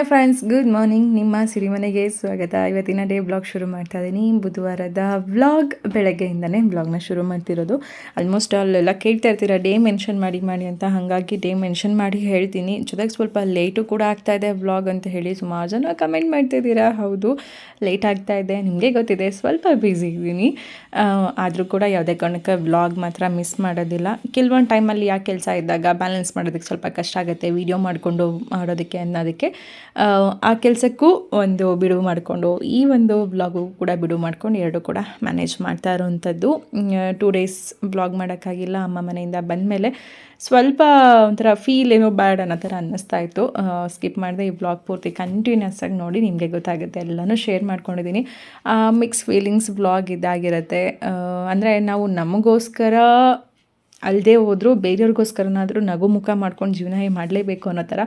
Hi friends good morning ನಿಮ್ಮ ಸಿರಿಮನೆಗೆ ಸ್ವಾಗತ. ಇವತ್ತಿನ ಡೇ ಬ್ಲಾಗ್ ಶುರು ಮಾಡ್ತಾ ಇದ್ದೀನಿ ಬುಧವಾರದ ವ್ಲಾಗ್ ಬೆಳಗ್ಗೆಯಿಂದನೇ ಬ್ಲಾಗ್ನ ಶುರು ಮಾಡ್ತಿರೋದು. ಆಲ್ಮೋಸ್ಟ್ ಅಲ್ಲೆಲ್ಲ ಕೇಳ್ತಾ ಇರ್ತೀರ ಡೇ ಮೆನ್ಷನ್ ಮಾಡಿ ಮಾಡಿ ಅಂತ. ಹಾಗಾಗಿ ಡೇ ಮೆನ್ಷನ್ ಮಾಡಿ ಹೇಳ್ತೀನಿ. ಜೊತೆಗೆ ಸ್ವಲ್ಪ ಲೇಟು ಕೂಡ ಆಗ್ತಾ ಇದೆ ವ್ಲಾಗ್ ಅಂತ ಹೇಳಿ ಸುಮಾರು ಜನ ಕಮೆಂಟ್ ಮಾಡ್ತಿದ್ದೀರಾ ಹೌದು ಲೇಟ್ ಆಗ್ತಾ ಇದೆ. ನಿಮಗೆ ಗೊತ್ತಿದೆ, ಸ್ವಲ್ಪ ಬ್ಯುಸಿ ಇದ್ದೀನಿ. ಆದರೂ ಕೂಡ ಯಾವುದೇ ಕಾರಣಕ್ಕೆ ವ್ಲಾಗ್ ಮಾತ್ರ ಮಿಸ್ ಮಾಡೋದಿಲ್ಲ. ಕೆಲವೊಂದು ಟೈಮಲ್ಲಿ ಯಾಕೆ ಕೆಲಸ ಇದ್ದಾಗ ಬ್ಯಾಲೆನ್ಸ್ ಮಾಡೋದಕ್ಕೆ ಸ್ವಲ್ಪ ಕಷ್ಟ ಆಗುತ್ತೆ. ವೀಡಿಯೋ ಮಾಡಿಕೊಂಡು ಮಾಡೋದಕ್ಕೆ ಅನ್ನೋದಕ್ಕೆ. ಆ, ಕೆಲಸಕ್ಕೂ ಒಂದು ಬಿಡುವು ಮಾಡಿಕೊಂಡು ಈ ಒಂದು ಬ್ಲಾಗು ಕೂಡ ಬಿಡುವು ಮಾಡ್ಕೊಂಡು ಎರಡು ಕೂಡ ಮ್ಯಾನೇಜ್ ಮಾಡ್ತಾ ಇರೋವಂಥದ್ದು. ಟೂ ಡೇಸ್ ಬ್ಲಾಗ್ ಮಾಡೋಕ್ಕಾಗಿಲ್ಲ. ಅಮ್ಮ ಮನೆಯಿಂದ ಬಂದ ಮೇಲೆ ಸ್ವಲ್ಪ ಒಂಥರ ಫೀಲ್ ಏನೋ ಬ್ಯಾಡ್ ಅನ್ನೋ ಥರ ಅನ್ನಿಸ್ತಾ ಇತ್ತು. ಸ್ಕಿಪ್ ಮಾಡಿದೆ ಈ ಬ್ಲಾಗ್ ಪೂರ್ತಿ ಕಂಟಿನ್ಯೂಸ್ ಆಗಿ ನೋಡಿ ನಿಮಗೆ ಗೊತ್ತಾಗುತ್ತೆ. ಎಲ್ಲನೂ ಶೇರ್ ಮಾಡ್ಕೊಂಡಿದ್ದೀನಿ. ಮಿಕ್ಸ್ ಫೀಲಿಂಗ್ಸ್ ಬ್ಲಾಗ್ ಇದಾಗಿರುತ್ತೆ. ಅಂದರೆ ನಾವು ನಮಗೋಸ್ಕರ ಅಲ್ಲದೆ ಹೋದರೂ ಬೇರೆಯವ್ರಿಗೋಸ್ಕರನಾದರೂ ನಗು ಮುಖ ಮಾಡ್ಕೊಂಡು ಜೀವನ ಮಾಡಲೇಬೇಕು ಅನ್ನೋ ಥರ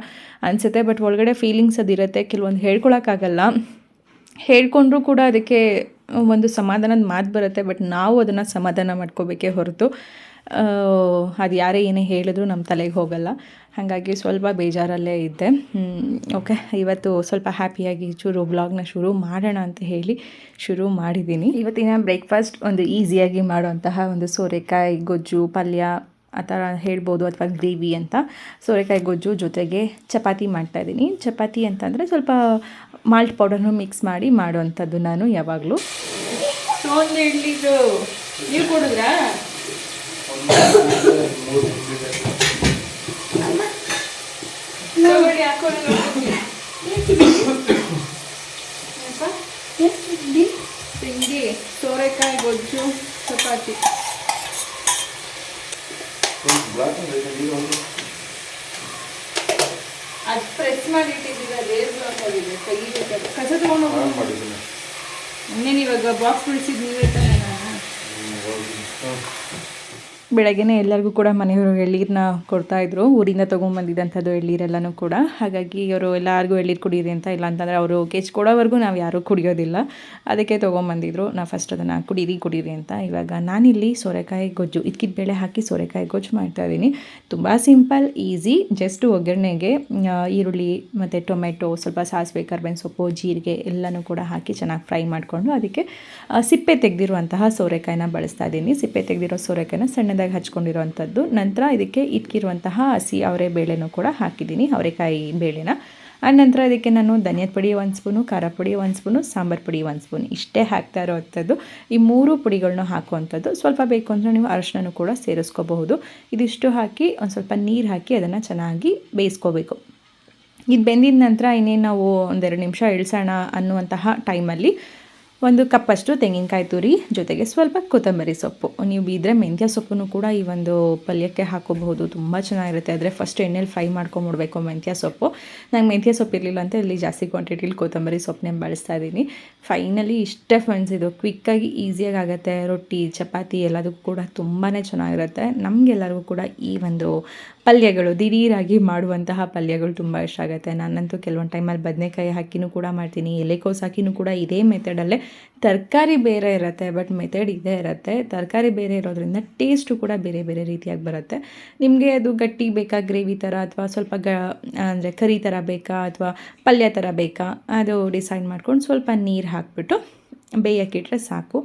ಅನಿಸುತ್ತೆ. ಬಟ್ ಒಳಗಡೆ ಫೀಲಿಂಗ್ಸ್ ಅದಿರುತ್ತೆ ಕೆಲವೊಂದು ಹೇಳ್ಕೊಳಕ್ಕಾಗಲ್ಲ. ಹೇಳ್ಕೊಂಡ್ರೂ ಕೂಡ ಅದಕ್ಕೆ ಒಂದು ಸಮಾಧಾನದ ಮಾತು ಬರುತ್ತೆ. ಬಟ್ ನಾವು ಅದನ್ನು ಸಮಾಧಾನ ಮಾಡ್ಕೋಬೇಕೇ ಹೊರತು. ಅದು ಯಾರೇ ಏನೇ ಹೇಳಿದ್ರು ನಮ್ಮ ತಲೆಗೆ ಹೋಗಲ್ಲ. ಹಾಗಾಗಿ ಸ್ವಲ್ಪ ಬೇಜಾರಲ್ಲೇ ಇದ್ದೆ. ಓಕೆ. ಇವತ್ತು ಸ್ವಲ್ಪ ಹ್ಯಾಪಿಯಾಗಿ ಚೂರು ಬ್ಲಾಗ್ನ ಶುರು ಮಾಡೋಣ ಅಂತ ಹೇಳಿ ಶುರು ಮಾಡಿದ್ದೀನಿ. ಇವತ್ತಿನ ಬ್ರೇಕ್ಫಾಸ್ಟ್ ಒಂದು ಈಸಿಯಾಗಿ ಮಾಡುವಂತಹ ಒಂದು ಸೋರೆಕಾಯಿ ಗೊಜ್ಜು, ಪಲ್ಯ, ಆ ಥರ ಹೇಳ್ಬೋದು ಅಥವಾ ಗ್ರೇವಿ ಅಂತ. ಸೋರೆಕಾಯಿ ಗೊಜ್ಜು ಜೊತೆಗೆ ಚಪಾತಿ ಮಾಡ್ತಾಯಿದ್ದೀನಿ ಚಪಾತಿ ಅಂತಂದರೆ ಸ್ವಲ್ಪ ಮಾಲ್ಟ್ ಪೌಡರ್ನು ಮಿಕ್ಸ್ ಮಾಡಿ ಮಾಡುವಂಥದ್ದು ನಾನು ಯಾವಾಗಲೂ. ನೀವು ಕೊಡಿದ್ರಾ? ತಿಂಡಿ ಸೋರೆಕಾಯಿ ಗೊಜ್ಜು ಚಪಾತಿ ಅದು ಪ್ರೆಸ್ ಮಾಡಿ ಇಟ್ಟಿದ್ದೀರ ರೇರ್ ಬ್ಲಾಕ್ ಆಗಿದೆ ಕಸ ತಗೊಂಡು ಇನ್ನೇನು ಇವಾಗ ಬಾಕ್ಸ್ ಬಿಡಿಸಿದ್ ನೀವೇ ತಾನೇ ನಾನು ಬೆಳಗ್ಗೆನೇ ಎಲ್ಲರಿಗೂ ಕೂಡ ಮನೆಯವರು ಎಳ್ಳೀರನ್ನ ಕೊಡ್ತಾಯಿದ್ರು ಊರಿಂದ ತೊಗೊಂಬಂದಿದ್ದಂಥದ್ದು ಎಳ್ಳೀರೆಲ್ಲನೂ ಕೂಡ. ಹಾಗಾಗಿ ಅವರು ಎಲ್ಲರಿಗೂ ಎಳ್ಳೀರು ಕುಡಿಯಿರಿ ಅಂತ ಇಲ್ಲ ಅಂತಂದರೆ ಅವರು ಕೆಚ್ ಕೊಡೋವರೆಗೂ ನಾವು ಯಾರೂ ಕುಡಿಯೋದಿಲ್ಲ. ಅದಕ್ಕೆ ತೊಗೊಂಬಂದಿದ್ರು ನಾವು ಫಸ್ಟ್ ಅದನ್ನು ಕುಡೀರಿ ಕುಡೀರಿ ಅಂತ. ಇವಾಗ ನಾನಿಲ್ಲಿ ಸೋರೆಕಾಯಿ ಗೊಜ್ಜು, ಇದ್ಕಿದ ಬೇಳೆ ಹಾಕಿ ಸೋರೆಕಾಯಿ ಗೊಜ್ಜು ಮಾಡ್ತಾಯಿದ್ದೀನಿ ತುಂಬ ಸಿಂಪಲ್, ಈಸಿ, ಜಸ್ಟ್ ಒಗ್ಗರಣೆಗೆ ಈರುಳ್ಳಿ ಮತ್ತು ಟೊಮೆಟೊ ಸ್ವಲ್ಪ ಸಾಸಿವೆ, ಕರ್ಬೇವಿನ ಸೊಪ್ಪು, ಜೀರಿಗೆ ಎಲ್ಲನೂ ಕೂಡ ಹಾಕಿ ಚೆನ್ನಾಗಿ ಫ್ರೈ ಮಾಡಿಕೊಂಡು ಅದಕ್ಕೆ ಸಿಪ್ಪೆ ತೆಗೆದಿರುವಂತಹ ಸೋರೆಕಾಯಿನ ಬಳಸ್ತಾ ಇದ್ದೀನಿ. ಸಿಪ್ಪೆ ತೆಗೆದಿರೋ ಸೋರೆಕಾಯಿನ ಸಣ್ಣದಾಗಿ ಹಚ್ಕೊಂಡಿರುವಂಥದ್ದು ನಂತರ ಇದಕ್ಕೆ ಇಟ್ಕಿರುವಂತಹ ಹಸಿ ಅವರೆ ಬೇಳೆನೂ ಕೂಡ ಹಾಕಿದ್ದೀನಿ, ಅವರೆಕಾಯಿ ಬೇಳೆನ. ಆ ನಂತರ ಇದಕ್ಕೆ ನಾನು ಧನಿಯಾದ ಪುಡಿ ಒಂದು ಸ್ಪೂನು, ಖಾರ ಪುಡಿ ಒಂದು ಸ್ಪೂನು, ಸಾಂಬಾರು ಪುಡಿ ಒಂದು ಸ್ಪೂನ್. ಇಷ್ಟೇ ಹಾಕ್ತಾ ಇರೋವಂಥದ್ದು ಈ ಮೂರು ಪುಡಿಗಳನ್ನೂ ಹಾಕುವಂಥದ್ದು. ಸ್ವಲ್ಪ ಬೇಕು ಅಂದರೆ ನೀವು ಅರಶಿನೂ ಕೂಡ ಸೇರಿಸ್ಕೋಬಹುದು. ಇದಿಷ್ಟು ಹಾಕಿ ಒಂದು ಸ್ವಲ್ಪ ನೀರು ಹಾಕಿ ಅದನ್ನು ಚೆನ್ನಾಗಿ ಬೇಯಿಸ್ಕೋಬೇಕು. ಇದು ಬೆಂದಿದ ನಂತರ ಇನ್ನೇನು ನಾವು ಒಂದೆರಡು ನಿಮಿಷ ಇಳಿಸೋಣ ಅನ್ನುವಂತಹ ಟೈಮಲ್ಲಿ ಒಂದು ಕಪ್ಪಷ್ಟು ತೆಂಗಿನಕಾಯಿ ತುರಿ, ಜೊತೆಗೆ ಸ್ವಲ್ಪ ಕೊತ್ತಂಬರಿ ಸೊಪ್ಪು. ನೀವು ಇದ್ರೆ ಮೆಂತ್ಯ ಸೊಪ್ಪನ್ನು ಕೂಡ ಈ ಒಂದು ಪಲ್ಯಕ್ಕೆ ಹಾಕೋಬಹುದು. ತುಂಬ ಚೆನ್ನಾಗಿರುತ್ತೆ. ಆದರೆ ಫಸ್ಟ್ ಎಣ್ಣೆಲಿ ಫ್ರೈ ಮಾಡ್ಕೊಂಬಿಡ್ಬೇಕು ಮೆಂತ್ಯ ಸೊಪ್ಪು. ನಂಗೆ ಮೆಂತ್ಯ ಸೊಪ್ಪು ಇರಲಿಲ್ಲ ಅಂತ ಇಲ್ಲಿ ಜಾಸ್ತಿ ಕ್ವಾಂಟಿಟಿಲಿ ಕೊತ್ತಂಬರಿ ಸೊಪ್ಪನ್ನೇ ಬಳಸ್ತಾ ಇದ್ದೀನಿ. ಫೈನಲಿ ಇಷ್ಟೇ ಫ್ರೆಂಡ್ಸ್ ಇದು. ಕ್ವಿಕ್ಕಾಗಿ ಈಸಿಯಾಗಿ ಆಗುತ್ತೆ. ರೊಟ್ಟಿ, ಚಪಾತಿ ಎಲ್ಲದಕ್ಕೂ ಕೂಡ ತುಂಬಾ ಚೆನ್ನಾಗಿರುತ್ತೆ. ನಮಗೆಲ್ಲರಿಗೂ ಕೂಡ ಈ ಒಂದು ಪಲ್ಯಗಳು, ದಿಢೀರಾಗಿ ಮಾಡುವಂತಹ ಪಲ್ಯಗಳು ತುಂಬ ಇಷ್ಟ ಆಗುತ್ತೆ. ನಾನಂತೂ ಕೆಲವೊಂದು ಟೈಮಲ್ಲಿ ಬದನೆಕಾಯಿ ಹಾಕಿನೂ ಕೂಡ ಮಾಡ್ತೀನಿ, ಎಲೆಕೋಸು ಹಾಕಿನೂ ಕೂಡ ಇದೇ ಮೆಥಡಲ್ಲೇ. ತರಕಾರಿ ಬೇರೆ ಇರುತ್ತೆ, ಬಟ್ ಮೆಥಡ್ ಇದೇ ಇರುತ್ತೆ. ತರಕಾರಿ ಬೇರೆ ಇರೋದ್ರಿಂದ ಟೇಸ್ಟು ಕೂಡ ಬೇರೆ ಬೇರೆ ರೀತಿಯಾಗಿ ಬರುತ್ತೆ. ನಿಮಗೆ ಅದು ಗಟ್ಟಿ ಬೇಕಾ, ಗ್ರೇವಿ ಥರ, ಅಥವಾ ಸ್ವಲ್ಪ ಗ, ಅಂದರೆ ಕರಿ ಥರ ಬೇಕಾ, ಅಥವಾ ಪಲ್ಯ ಥರ ಬೇಕಾ, ಅದು ಡಿಸೈಡ್ ಮಾಡ್ಕೊಂಡು ಸ್ವಲ್ಪ ನೀರು ಹಾಕ್ಬಿಟ್ಟು ಬೇಯಕ್ಕಿಟ್ರೆ ಸಾಕು.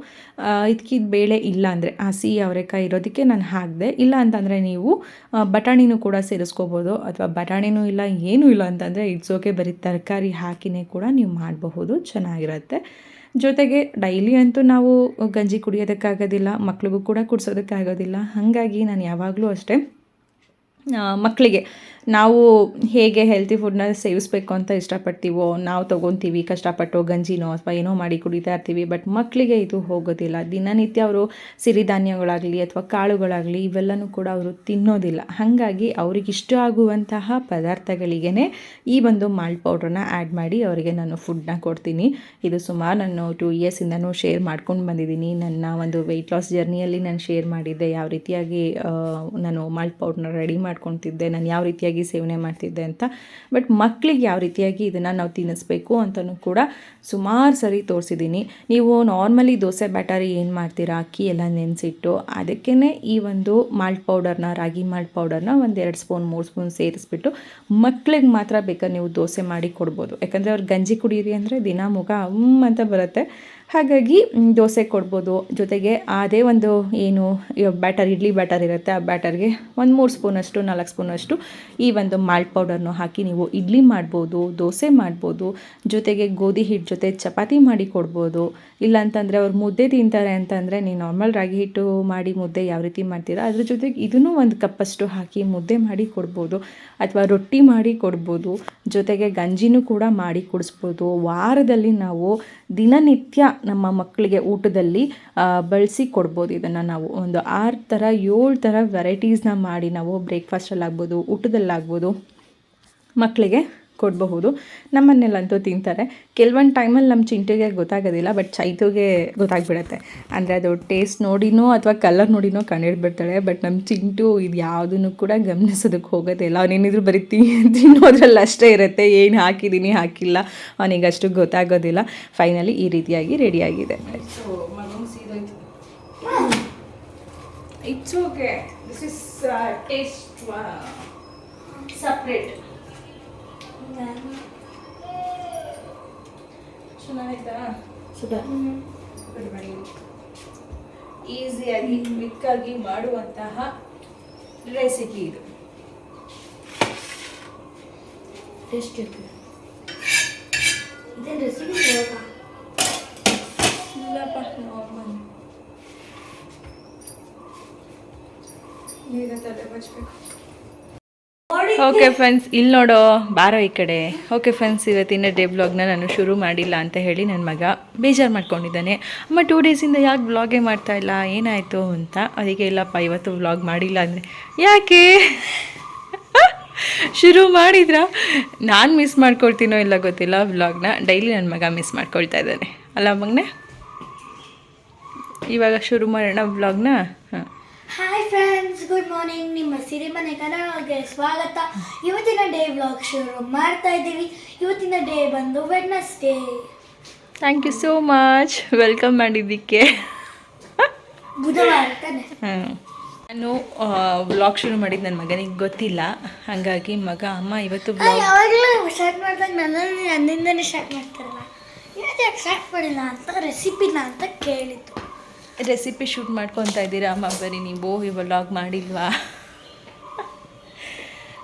ಇದಕ್ಕಿದ ಬೇಳೆ ಇಲ್ಲ ಅಂದರೆ ಹಸಿ ಅವರೆಕಾಯಿ ಇರೋದಕ್ಕೆ ನಾನು ಹಾಕಿದೆ. ಇಲ್ಲ ಅಂತಂದರೆ ನೀವು ಬಟಾಣಿನೂ ಕೂಡ ಸೇರಿಸ್ಕೋಬೋದು ಅಥವಾ ಬಟಾಣಿನೂ ಇಲ್ಲ, ಏನೂ ಇಲ್ಲ ಅಂತಂದರೆ ಓಕೆ ಬರೀ ತರಕಾರಿ ಹಾಕಿನೇ ಕೂಡ ನೀವು ಮಾಡಬಹುದು, ಚೆನ್ನಾಗಿರುತ್ತೆ. ಜೊತೆಗೆ ಡೈಲಿ ಅಂತೂ ನಾವು ಗಂಜಿ ಕುಡಿಯೋದಕ್ಕಾಗೋದಿಲ್ಲ, ಮಕ್ಳಿಗೂ ಕೂಡ ಕುಡಿಸೋದಕ್ಕಾಗೋದಿಲ್ಲ. ಹಾಗಾಗಿ ನಾನು ಯಾವಾಗಲೂ ಅಷ್ಟೇ ಮಕ್ಕಳಿಗೆ ನಾವು ಹೇಗೆ ಹೆಲ್ತಿ ಫುಡ್ನ ಸೇವಿಸ್ಬೇಕು ಅಂತ ಇಷ್ಟಪಡ್ತೀವೋ, ನಾವು ತೊಗೊತೀವಿ, ಕಷ್ಟಪಟ್ಟು ಗಂಜಿನೋ ಅಥವಾ ಏನೋ ಮಾಡಿ ಕುಡಿತಾ ಇರ್ತೀವಿ ಬಟ್ ಮಕ್ಕಳಿಗೆ ಇದು ಹೋಗೋದಿಲ್ಲ. ದಿನನಿತ್ಯ ಅವರು ಸಿರಿಧಾನ್ಯಗಳಾಗಲಿ ಅಥವಾ ಕಾಳುಗಳಾಗಲಿ ಇವೆಲ್ಲನೂ ಕೂಡ ಅವರು ತಿನ್ನೋದಿಲ್ಲ. ಹಾಗಾಗಿ ಅವ್ರಿಗೆ ಇಷ್ಟ ಆಗುವಂತಹ ಪದಾರ್ಥಗಳಿಗೇ ಈ ಒಂದು ಮಾಲ್ಟ್ ಪೌಡ್ರನ್ನ ಆ್ಯಡ್ ಮಾಡಿ ಅವರಿಗೆ ನಾನು ಫುಡ್ನ ಕೊಡ್ತೀನಿ. ಇದು ಸುಮಾರು ನಾನು ಟೂ ಇಯರ್ಸಿಂದನೂ ಶೇರ್ ಮಾಡ್ಕೊಂಡು ಬಂದಿದ್ದೀನಿ. ನನ್ನ ಒಂದು ವೆಯ್ಟ್ ಲಾಸ್ ಜರ್ನಿಯಲ್ಲಿ ನಾನು ಶೇರ್ ಮಾಡಿದ್ದೆ. ಯಾವ ರೀತಿಯಾಗಿ ನಾನು ಮಾಲ್ಟ್ ಪೌಡ್ರನ್ನ ರೆಡಿ ಮಾಡ್ಕೊತಿದ್ದೆ. ನಾನು ಯಾವ ರೀತಿಯಾಗಿ ರೀತಿಯಾಗಿ ಸೇವನೆ ಮಾಡ್ತಿದ್ದೆ ಅಂತ. ಬಟ್ ಮಕ್ಕಳಿಗೆ ಯಾವ ರೀತಿಯಾಗಿ ಇದನ್ನು ನಾವು ತಿನ್ನಿಸ್ಬೇಕು ಅಂತಲೂ ಕೂಡ ಸುಮಾರು ಸರಿ ತೋರಿಸಿದ್ದೀನಿ ನೀವು ನಾರ್ಮಲಿ ದೋಸೆ ಬ್ಯಾಟರಿ ಏನು ಮಾಡ್ತೀರಾ? ಅಕ್ಕಿ ಎಲ್ಲ ನೆನೆಸಿಟ್ಟು ಅದಕ್ಕೇ ಈ ಒಂದು ಮಾಲ್ಟ್ ಪೌಡರ್ನ ರಾಗಿ ಮಾಲ್ಟ್ ಪೌಡರ್ನ ಒಂದು ಎರಡು ಸ್ಪೂನ್ ಮೂರು ಸ್ಪೂನ್ ಸೇರಿಸ್ಬಿಟ್ಟು ಮಕ್ಕಳಿಗೆ ಮಾತ್ರ ಬೇಕಾದ್ರೆ ನೀವು ದೋಸೆ ಮಾಡಿ ಕೊಡ್ಬೋದು. ಯಾಕಂದರೆ ಅವ್ರು ಗಂಜಿ ಕುಡೀರಿ ಅಂದರೆ ದಿನ ಮುಖ ಅಂತ ಬರುತ್ತೆ. ಹಾಗಾಗಿ ದೋಸೆ ಕೊಡ್ಬೋದು. ಜೊತೆಗೆ ಅದೇ ಒಂದು, ಏನು ಬ್ಯಾಟರ್ ಇಡ್ಲಿ ಬ್ಯಾಟರ್ ಇರುತ್ತೆ, ಆ ಬ್ಯಾಟರ್ಗೆ ಒಂದು ಮೂರು ಸ್ಪೂನಷ್ಟು, ನಾಲ್ಕು ಸ್ಪೂನಷ್ಟು ಈ ಒಂದು ಮಾಲ್ಟ್ ಪೌಡರ್ನು ಹಾಕಿ ನೀವು ಇಡ್ಲಿ ಮಾಡ್ಬೋದು, ದೋಸೆ ಮಾಡ್ಬೋದು, ಜೊತೆಗೆ ಗೋಧಿ ಹಿಟ್ಟು ಜೊತೆ ಚಪಾತಿ ಮಾಡಿ ಕೊಡ್ಬೋದು. ಇಲ್ಲ ಅಂತಂದರೆ ಅವ್ರು ಮುದ್ದೆ ತಿಂತಾರೆ ಅಂತಂದರೆ ನೀವು ನಾರ್ಮಲ್ ರಾಗಿ ಹಿಟ್ಟು ಮಾಡಿ ಮುದ್ದೆ ಯಾವ ರೀತಿ ಮಾಡ್ತೀರಾ, ಅದ್ರ ಜೊತೆಗೆ ಇದನ್ನು ಒಂದು ಕಪ್ಪಷ್ಟು ಹಾಕಿ ಮುದ್ದೆ ಮಾಡಿ ಕೊಡ್ಬೋದು, ಅಥವಾ ರೊಟ್ಟಿ ಮಾಡಿ ಕೊಡ್ಬೋದು, ಜೊತೆಗೆ ಗಂಜಿನೂ ಕೂಡ ಮಾಡಿ ಕುಡಿಸ್ಬೋದು. ವಾರದಲ್ಲಿ ನಾವು ದಿನನಿತ್ಯ ನಮ್ಮ ಮಕ್ಕಳಿಗೆ ಊಟದಲ್ಲಿ ಬಳಸಿ ಕೊಡ್ಬೋದು. ಇದನ್ನು ನಾವು ಒಂದು ಆರು ಥರ ಏಳು ಥರ ವೆರೈಟೀಸ್ನ ಮಾಡಿ ನಾವು ಬ್ರೇಕ್ಫಾಸ್ಟಲ್ಲಾಗ್ಬೋದು ಊಟದಲ್ಲಾಗ್ಬೋದು ಮಕ್ಕಳಿಗೆ ಕೊಡಬಹುದು. ನಮ್ಮನ್ನೆಲ್ಲಂತೂ ತಿಂತಾರೆ. ಕೆಲವೊಂದು ಟೈಮಲ್ಲಿ ನಮ್ಮ ಚಿಂಟಿಗೆ ಗೊತ್ತಾಗೋದಿಲ್ಲ ಬಟ್ ಚೈತುಗೆ ಗೊತ್ತಾಗ್ಬಿಡುತ್ತೆ. ಅಂದರೆ ಅದು ಟೇಸ್ಟ್ ನೋಡಿನೋ ಅಥವಾ ಕಲರ್ ನೋಡಿನೋ ಕಂಡಿಡ್ಬಿಡ್ತಾಳೆ ಬಟ್ ನಮ್ಮ ಚಿಂಟು ಇದು ಯಾವುದನ್ನು ಕೂಡ ಗಮನಿಸೋದಕ್ಕೆ ಹೋಗೋದೇ ಇಲ್ಲ. ಅವನೇನಿದ್ರು ಬರೀ ತಿನ್ನೋದ್ರಲ್ಲಿ ಅಷ್ಟೇ ಇರುತ್ತೆ. ಏನು ಹಾಕಿದ್ದೀನಿ ಹಾಕಿಲ್ಲ. ಅವನಿಗೆ ಅಷ್ಟು ಗೊತ್ತಾಗೋದಿಲ್ಲ. ಫೈನಲಿ ಈ ರೀತಿಯಾಗಿ ರೆಡಿಯಾಗಿದೆ it's okay this is taste separate ಚೆನ್ನಾಗಿತ್ತಾ? ಈಸಿಯಾಗಿ ಕ್ವಿಕ್ಕಾಗಿ ಮಾಡುವಂತಹ ರೆಸಿಪಿ ಇದು. ಟೇಸ್ಟ್ ಇದೇನು ರೆಸಿಪಿ ಇಲ್ಲಪ್ಪ ನಾರ್ಮಲ್ ನೀರ ತಲೆ ಬಚ್ಬೇಕು. ಓಕೆ ಫ್ರೆಂಡ್ಸ್ ಇಲ್ಲಿ ನೋಡೋ ಬಾರೋ ಈ ಕಡೆ. ಓಕೆ ಫ್ರೆಂಡ್ಸ್ ಇವತ್ತಿನ ಡೇ ಬ್ಲಾಗ್ನ ನಾನು ಶುರು ಮಾಡಿಲ್ಲ ಅಂತ ಹೇಳಿ ನನ್ನ ಮಗ ಬೇಜಾರು ಮಾಡ್ಕೊಂಡಿದ್ದಾನೆ. ಅಮ್ಮ ಟೂ ಡೇಸಿಂದ ಯಾಕೆ ಬ್ಲಾಗೇ ಮಾಡ್ತಾ ಇಲ್ಲ? ಏನಾಯಿತು ಅಂತ. ಅದಕ್ಕೆ ಇಲ್ಲಪ್ಪ, ಇವತ್ತು ಬ್ಲಾಗ್ ಮಾಡಿಲ್ಲ ಅಂದರೆ. ಯಾಕೆ? ಶುರು ಮಾಡಿದ್ರ? ನಾನು ಮಿಸ್ ಮಾಡ್ಕೊಳ್ತೀನೋ ಇಲ್ಲ ಗೊತ್ತಿಲ್ಲ ವ್ಲಾಗ್ನ ಡೈಲಿ ನನ್ನ ಮಗ ಮಿಸ್ ಮಾಡ್ಕೊಳ್ತಾ ಇದ್ದಾನೆ. ಅಲ್ಲ, ಮಗನೇ? ಇವಾಗ ಶುರು ಮಾಡೋಣ ವ್ಲಾಗ್ನ ಹಾಯ್ ಫ್ರೆಂಡ್ಸ್ ಗುಡ್ ಮಾರ್ನಿಂಗ್ ನಿಮ್ಮ ಸಿರಿಮನೆ ಕನ್ನಡಗೆ ಸ್ವಾಗತ. ಇವತ್ತಿನ ಡೇ ವ್ಲಾಗ್ ಶುರು ಮಾಡ್ತಾ ಇದ್ದೀವಿ. ಇವತ್ತಿನ ಡೇ ಬಂದು Wednesday thank you so much welcome ಮಾಡಿದ್ದಕ್ಕೆ ಬುಧವಾರ ತಾನೆ. ನಾನು ವ್ಲಾಗ್ ಶುರು ಮಾಡಿದ್ದು ನನ್ನ ಮಗನಿಗೆ ಗೊತ್ತಿಲ್ಲ. ಹಾಗಾಗಿ ಮಗ ಅಮ್ಮ ಇವತ್ತು ಯಾವಾಗಲೂ ಸ್ಟಾರ್ಟ್ ಮಾಡಿದಾಗ ನನ್ನಿಂದನೇ ಸ್ಟಾರ್ಟ್ ಮಾಡ್ತಾರಲ್ಲ. ಇವತ್ತು ಯಾಕೆ ಸ್ಟಾರ್ಟ್ ಮಾಡಿಲ್ಲ ಅಂತ ರೆಸಿಪಿನ ಅಂತ ಕೇಳಿದ್ದು. ರೆಸಿಪಿ ಶೂಟ್ ಮಾಡ್ಕೊತಾ ಇದ್ದೀರಾ? ಅಮ್ಮ ಬರೀ ನೀವು ವ್ಲಾಗ್ ಮಾಡಿಲ್ವಾ?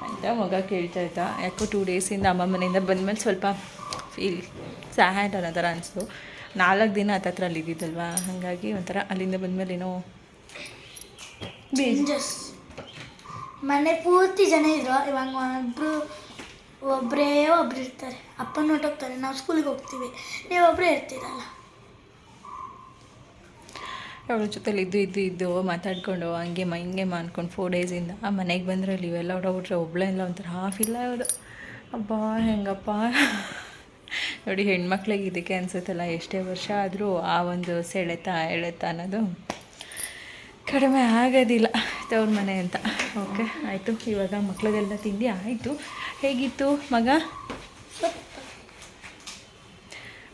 ಅಂತ ಮಗ ಕೇಳ್ತಾ ಇದ್ದ. ಯಾಕೋ ಟೂ ಡೇಸಿಂದ ಅಮ್ಮ ಮನೆಯಿಂದ ಬಂದಮೇಲೆ ಸ್ವಲ್ಪ ಫೀಲ್ ಸ್ಯಾಡ್ ಅನ್ನೋ ಥರ ಅನಿಸ್ತು. ನಾಲ್ಕು ದಿನ ಹತ್ತತ್ರ ಅಲ್ಲಿ ಇದ್ದಿದ್ದಲ್ವಾ? ಹಾಗಾಗಿ ಒಂಥರ ಅಲ್ಲಿಂದ ಬಂದಮೇಲೆ ಏನೋ ಮನೆ ಪೂರ್ತಿ ಜನ ಇದ್ರು. ಇವಾಗ ಒಬ್ಬರು ಒಬ್ಬರೇ ಒಬ್ರು ಇರ್ತಾರೆ. ಅಪ್ಪನ ಹೊಟ್ಟೋಗ್ತಾರೆ ನಾವು ಸ್ಕೂಲಿಗೆ ಹೋಗ್ತೀವಿ. ನೀವು ಒಬ್ಬರೇ ಇರ್ತೀರಲ್ಲ. ಅವಳ ಜೊತೆಲಿ ಇದ್ದು ಇದ್ದು ಇದ್ದು ಮಾತಾಡ್ಕೊಂಡು ಹಂಗೆ ಮ ಹಿಂಗೆ ಮಾಡ್ಕೊಂಡು ಫೋರ್ ಡೇಸಿಂದ ಆ ಮನೆಗೆ ಬಂದರೆ ಇವೆಲ್ಲ ಹೊಡೋಗ್ಬಿಟ್ರೆ ಒಬ್ಳೆ ಇಲ್ಲ ಒಂಥರ ಹಾಫ್ ಇಲ್ಲ ಅದು ಅಬ್ಬಾ ಹೆಂಗಪ್ಪ. ನೋಡಿ ಹೆಣ್ಮಕ್ಳಿಗೆ ಇದಕ್ಕೆ ಅನಿಸುತ್ತಲ್ಲ ಎಷ್ಟೇ ವರ್ಷ ಆದರೂ ಆ ಒಂದು ಸೆಳೆತ ಎಳೆತ ಅನ್ನೋದು ಕಡಿಮೆ ಆಗೋದಿಲ್ಲ. ತವ್ರ ಮನೆ ಅಂತ. ಓಕೆ ಆಯಿತು. ಇವಾಗ ಮಕ್ಳಿಗೆಲ್ಲ ತಿಂಡಿ ಆಯಿತು. ಹೇಗಿತ್ತು ಮಗ?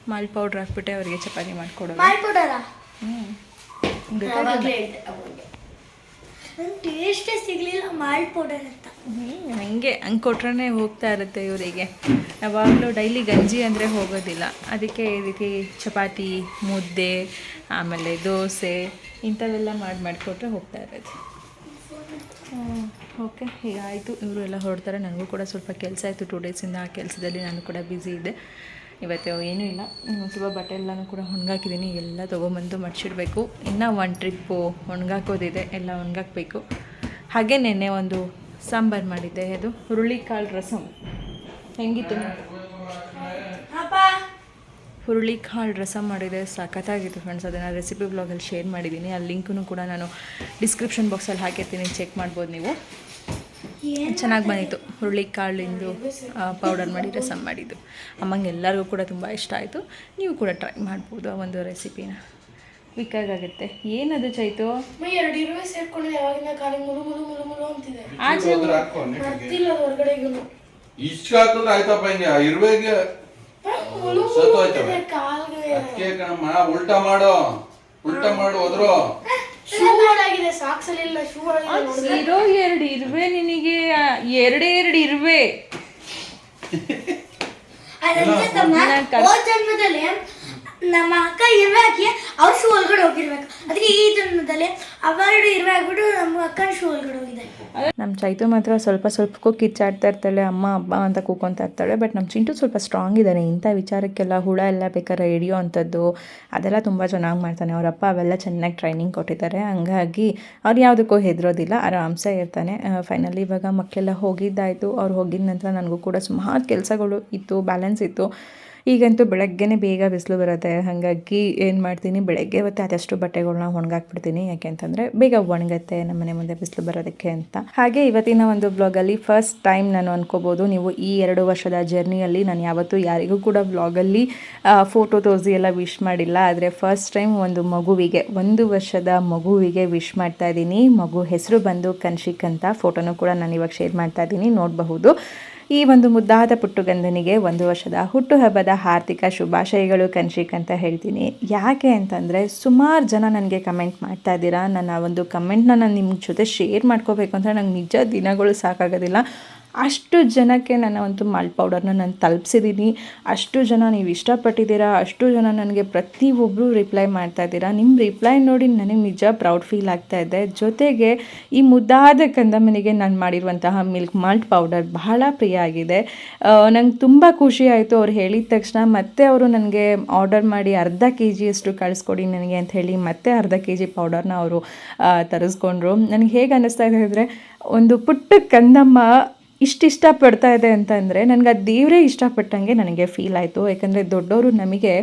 ಮಾಲ್ ಪೌಡ್ರ್ ಹಾಕ್ಬಿಟ್ಟೆ ಅವರಿಗೆ ಚಪಾತಿ ಮಾಡಿಕೊಡೋದು. ಹ್ಞೂ ಟೇಸ್ಟೇ ಸಿಗಲಿಲ್ಲ ಮಾಲ್ಟ್ ಪೌಡರ್ ಅಂತ. ಹಂಗೆ ಹಂಗೆ ಕೊಟ್ರೆ ಹೋಗ್ತಾ ಇರುತ್ತೆ ಇವರಿಗೆ. ಯಾವಾಗಲೂ ಡೈಲಿ ಗಂಜಿ ಅಂದರೆ ಹೋಗೋದಿಲ್ಲ. ಅದಕ್ಕೆ ಈ ರೀತಿ ಚಪಾತಿ ಮುದ್ದೆ ಆಮೇಲೆ ದೋಸೆ ಇಂಥವೆಲ್ಲ ಮಾಡಿ ಮಾಡಿಕೊಟ್ರೆ ಹೋಗ್ತಾ ಇರುತ್ತೆ ಓಕೆ ಈಗ ಆಯಿತು ಇವರು ಎಲ್ಲ ಹೊರಡ್ತಾರೆ. ನನಗೂ ಕೂಡ ಸ್ವಲ್ಪ ಕೆಲಸ ಆಯಿತು ಟೂ ಡೇಸಿಂದ ಆ ಕೆಲಸದಲ್ಲಿ ನಾನು ಕೂಡ ಬ್ಯುಸಿ ಇದ್ದೆ. ಇವತ್ತು ಏನೂ ಇಲ್ಲ. ಸ್ವಲ್ಪ ಬಟ್ಟೆ ಎಲ್ಲನೂ ಕೂಡ ಒಣಗಾಕಿದ್ದೀನಿ ಎಲ್ಲ ತೊಗೊಂಬಂದು ಮಡ್ಚಿಡಬೇಕು. ಇನ್ನೂ ಒಂದು ಟ್ರಿಪ್ಪು ಒಣಗಾಕೋದಿದೆ. ಎಲ್ಲ ಒಣಗಾಕಬೇಕು. ಹಾಗೆ ನೆನ್ನೆ ಒಂದು ಸಾಂಬಾರು ಮಾಡಿದ್ದೆ. ಅದು ಹುರುಳಿಕಾಳು ರಸಂ. ಹೆಂಗಿತ್ತು? ಹುರುಳಿಕಾಳು ರಸಂ ಮಾಡಿದೆ. ಸಖತ್ತಾಗಿತ್ತು ಫ್ರೆಂಡ್ಸ್ ಅದನ್ನು ರೆಸಿಪಿ ಬ್ಲಾಗಲ್ಲಿ ಶೇರ್ ಮಾಡಿದ್ದೀನಿ ಆ ಲಿಂಕನ್ನು ಕೂಡ ನಾನು ಡಿಸ್ಕ್ರಿಪ್ಷನ್ ಬಾಕ್ಸಲ್ಲಿ ಹಾಕಿರ್ತೀನಿ. ಚೆಕ್ ಮಾಡ್ಬೋದು ನೀವು. ಚೆನ್ನಾಗಿ ಬಂದಿತ್ತು. ಹುರುಳಿಕಾಳಿಂದು ಪೌಡರ್ ಮಾಡಿ ರಸಮ್ ಮಾಡಿದ್ದು. ಅಮ್ಮಂಗೆ ಎಲ್ಲರಿಗೂ ಕೂಡ ತುಂಬ ಇಷ್ಟ ಆಯಿತು. ನೀವು ಕೂಡ ಟ್ರೈ ಮಾಡ್ಬೋದು ಆ ಒಂದು ರೆಸಿಪಿನ ವಿಕ್ಕಾಗುತ್ತೆ ಏನದು ಚೈತು? ಮೈ ಎರಡು ಇರುವೆ ಸೇರ್ಕೊಂಡಿದೆ ಯಾವಾಗಿಂದ ಕಾಲಿಗೆ ಮುಳು ಮುಳು ಮುಳು ಮುಳು ಅಂತಿದೆ. ಆಚೆ ಹೋದ್ರೆ ಹಾಕೋ ನೆಟ್ಟಿಗೆ. ಬರ್ತಿಲ್ಲ ಅದು ಹೊರಗಡೆಗೂ ಇಷ್ಟು ಹಾಕಿದ್ರೆ ಆಯ್ತಪ್ಪ ಹಿಂಗೆ. ಇರುವೆಗೆ ಸತ್ತು ಹೋಯ್ತವೆ. ಕಾಲ್ಗೆ. ಅದಕ್ಕೆ ಕಣಮ್ಮ ಉಲ್ಟಾ ಮಾಡು. ಉಲ್ಟಾ ಮಾಡು ಹೋದ್ರು ಶೂ ಒಳಗಿದೆ ಸಾಕ್ಸ್ ಅಲ್ಲಿ ಇಲ್ಲ ಶೂ ಒಳಗಿದೆ ಇರೋ ಎರಡು ಇರುವೆ ನಿನಗೆ ಎರಡೇ ಎರಡು ಇರುವೆ. ಜನ್ಮದಲ್ಲಿ ನಮ್ಮ ಅಕ್ಕ ಇರುವೆ ಹಾಕಿ ಅವ್ರ ಶೂ ಒಳಗಡೆ ಹೋಗಿರ್ಬೇಕು. ಅದಕ್ಕೆ ಈ ಜನ್ಮದಲ್ಲಿ ಅವಾರ್ಡ್ ಇರುವೆ ಆಗ್ಬಿಟ್ಟು ನಮ್ಮ ಅಕ್ಕನ ಶೂ ಒಳಗಡೆ ಹೋಗಿದೆ. ನಮ್ಮ ಚೈತು ಮಾತ್ರ ಸ್ವಲ್ಪ ಸ್ವಲ್ಪಕ್ಕೂ ಕಿಚ್ಚಾಡ್ತಾ ಇರ್ತಾಳೆ, ಅಮ್ಮ ಅಬ್ಬ ಅಂತ ಕೂಕೊಂತ ಇರ್ತಾಳೆ ಬಟ್ ನಮ್ಮ ಚಿಂಟು ಸ್ವಲ್ಪ ಸ್ಟ್ರಾಂಗ್ ಇದ್ದಾನೆ ಇಂಥ ವಿಚಾರಕ್ಕೆಲ್ಲ ಹುಳ ಎಲ್ಲ ಬೇಕಾದ್ರೆ ಹಿಡಿಯೋ ಅಂಥದ್ದು, ಅದೆಲ್ಲ ತುಂಬ ಚೆನ್ನಾಗಿ ಮಾಡ್ತಾನೆ. ಅವರಪ್ಪ ಅವೆಲ್ಲ ಚೆನ್ನಾಗಿ ಟ್ರೈನಿಂಗ್ ಕೊಟ್ಟಿದ್ದಾರೆ. ಹಂಗಾಗಿ ಅವ್ರು ಯಾವುದಕ್ಕೂ ಹೆದರೋದಿಲ್ಲ, ಆರಾಮ್ಸೆ ಇರ್ತಾನೆ. ಫೈನಲಿ ಇವಾಗ ಮಕ್ಕಳೆಲ್ಲ ಹೋಗಿದ್ದಾಯಿತು. ಅವ್ರು ಹೋಗಿದ ನಂತರ ನನಗೂ ಕೂಡ ಸುಮಾರು ಕೆಲಸಗಳು ಇತ್ತು ಬ್ಯಾಲೆನ್ಸ್ ಇತ್ತು. ಈಗಂತೂ ಬೆಳಗ್ಗೆನೇ ಬೇಗ ಬಿಸಿಲು ಬರುತ್ತೆ. ಹಾಗಾಗಿ ಏನು ಮಾಡ್ತೀನಿ, ಬೆಳಗ್ಗೆ ಮತ್ತೆ ಆದಷ್ಟು ಬಟ್ಟೆಗಳನ್ನ ಒಣಗಾಕ್ಬಿಡ್ತೀನಿ. ಯಾಕೆ ಅಂತಂದರೆ ಬೇಗ ಒಣಗತ್ತೆ, ನಮ್ಮ ಮನೆ ಮುಂದೆ ಬಿಸಿಲು ಬರೋದಕ್ಕೆ ಅಂತ. ಹಾಗೆ ಇವತ್ತಿನ ಒಂದು ಬ್ಲಾಗಲ್ಲಿ ಫಸ್ಟ್ ಟೈಮ್ ನಾನು ಅನ್ಕೋಬೋದು, ನೀವು ಈ ಎರಡು ವರ್ಷದ ಜರ್ನಿಯಲ್ಲಿ ನಾನು ಯಾವತ್ತೂ ಯಾರಿಗೂ ಕೂಡ ಬ್ಲಾಗಲ್ಲಿ ಫೋಟೋ ತೋರಿಸಿ ಎಲ್ಲ ವಿಶ್ ಮಾಡಿಲ್ಲ. ಆದರೆ ಫಸ್ಟ್ ಟೈಮ್ ಒಂದು ಮಗುವಿಗೆ, ಒಂದು ವರ್ಷದ ಮಗುವಿಗೆ ವಿಶ್ ಮಾಡ್ತಾ ಇದ್ದೀನಿ. ಮಗು ಹೆಸರು ಬಂದು ಕನ್ಶಿಕ್ ಅಂತ. ಫೋಟೋನು ಕೂಡ ನಾನು ಇವಾಗ ಶೇರ್ ಮಾಡ್ತಾ ಇದ್ದೀನಿ, ನೋಡಬಹುದು. ಈ ಒಂದು ಮುದ್ದಾದ ಪುಟ್ಟುಗಂಧನಿಗೆ ಒಂದು ವರ್ಷದ ಹುಟ್ಟುಹಬ್ಬದ ಹಾರ್ದಿಕ ಶುಭಾಶಯಗಳು ಕನ್ಶಿಕ್ ಅಂತ ಹೇಳ್ತೀನಿ. ಯಾಕೆ ಅಂತಂದರೆ ಸುಮಾರು ಜನ ನನಗೆ ಕಮೆಂಟ್ ಮಾಡ್ತಾ ಇದ್ದೀರಾ? ನನ್ನ ಒಂದು ಕಮೆಂಟ್ನ ನಾನು ನಿಮ್ಮ ಜೊತೆ ಶೇರ್ ಮಾಡ್ಕೋಬೇಕು ಅಂದರೆ ನಂಗೆ ನಿಜ ದಿನಗಳು ಸಾಕಾಗೋದಿಲ್ಲ. ಅಷ್ಟು ಜನಕ್ಕೆ ನನ್ನ ಒಂದು ಮಾಲ್ಟ್ ಪೌಡರ್ನ ನಾನು ತಲುಪಿಸಿದ್ದೀನಿ ಅಷ್ಟು ಜನ ನೀವು ಇಷ್ಟಪಟ್ಟಿದ್ದೀರಾ? ಅಷ್ಟು ಜನ ನನಗೆ ಪ್ರತಿಯೊಬ್ಬರು ರಿಪ್ಲೈ ಮಾಡ್ತಾ ಇದ್ದೀರಾ? ನಿಮ್ಮ ರಿಪ್ಲೈ ನೋಡಿ ನನಗೆ ನಿಜ ಪ್ರೌಡ್ ಫೀಲ್ ಆಗ್ತಾ ಇದೆ. ಜೊತೆಗೆ ಈ ಮುದ್ದಾದ ಕಂದಮ್ಮನಿಗೆ ನಾನು ಮಾಡಿರುವಂತಹ ಮಿಲ್ಕ್ ಮಾಲ್ಟ್ ಪೌಡರ್ ಬಹಳ ಪ್ರಿಯ ಆಗಿದೆ. ನಂಗೆ ತುಂಬ ಖುಷಿ ಆಯಿತು ಅವ್ರು ಹೇಳಿದ ತಕ್ಷಣ. ಮತ್ತೆ ಅವರು ನನಗೆ ಆರ್ಡರ್ ಮಾಡಿ ಅರ್ಧ ಕೆ ಜಿಯಷ್ಟು ಕಳಿಸ್ಕೊಡಿ ನನಗೆ ಅಂತ ಹೇಳಿ ಮತ್ತೆ ಅರ್ಧ ಕೆ ಜಿ ಪೌಡರ್ನ ಅವರು ತರಿಸ್ಕೊಂಡ್ರು. ನನಗೆ ಹೇಗೆ ಅನ್ನಿಸ್ತಾ ಇದೆ ಅಂದರೆ ಒಂದು ಪುಟ್ಟ ಕಂದಮ್ಮ ಇಷ್ಟು ಇಷ್ಟಪಡ್ತಾ ಇದೆ ಅಂತಂದರೆ ನನಗೆ ಅದು ದೇವರೇ ಇಷ್ಟಪಟ್ಟಂಗೆ ನನಗೆ ಫೀಲ್ ಆಯಿತು. ಯಾಕಂದರೆ ದೊಡ್ಡವರು ನಮಗೆ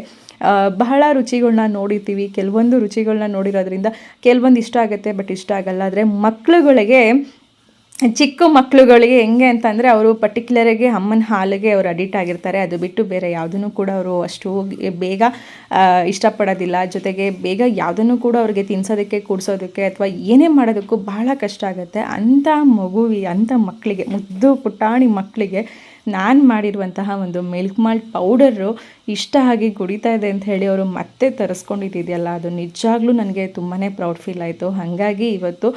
ಬಹಳ ರುಚಿಗಳನ್ನ ನೋಡಿರ್ತೀವಿ. ಕೆಲವೊಂದು ರುಚಿಗಳನ್ನ ನೋಡಿರೋದ್ರಿಂದ ಕೆಲವೊಂದು ಇಷ್ಟ ಆಗುತ್ತೆ, ಬಟ್ ಇಷ್ಟ ಆಗಲ್ಲ. ಆದರೆ ಮಕ್ಳುಗಳಿಗೆ ಚಿಕ್ಕ ಮಕ್ಕಳುಗಳಿಗೆ ಹೆಂಗೆ ಅಂತಂದರೆ ಅವರು ಪರ್ಟಿಕ್ಯುಲರಾಗಿ ಅಮ್ಮನ ಹಾಲಿಗೆ ಅವರು ಅಡಿಟ್ ಆಗಿರ್ತಾರೆ. ಅದು ಬಿಟ್ಟು ಬೇರೆ ಯಾವುದನ್ನು ಕೂಡ ಅವರು ಅಷ್ಟು ಬೇಗ ಇಷ್ಟಪಡೋದಿಲ್ಲ. ಜೊತೆಗೆ ಬೇಗ ಯಾವುದನ್ನು ಕೂಡ ಅವ್ರಿಗೆ ತಿನ್ಸೋದಕ್ಕೆ, ಕೂಡಿಸೋದಕ್ಕೆ ಅಥವಾ ಏನೇ ಮಾಡೋದಕ್ಕೂ ಬಹಳ ಕಷ್ಟ ಆಗುತ್ತೆ. ಅಂಥ ಮಗುವಿ, ಅಂಥ ಮಕ್ಕಳಿಗೆ ಮುದ್ದು ಪುಟಾಣಿ ಮಕ್ಕಳಿಗೆ ನಾನು ಮಾಡಿರುವಂತಹ ಒಂದು ಮಿಲ್ಕ್ ಮಾಲ್ಟ್ ಪೌಡರು ಇಷ್ಟ ಆಗಿ ಕುಡಿತಾ ಇದೆ ಅಂತ ಹೇಳಿ ಅವರು ಮತ್ತೆ ತರಿಸ್ಕೊಂಡಿದ್ದಿದೆಯಲ್ಲ, ಅದು ನಿಜಾಗ್ಲೂ ನನಗೆ ತುಂಬಾ ಪ್ರೌಡ್ ಫೀಲ್ ಆಯಿತು. ಹಾಗಾಗಿ ಇವತ್ತು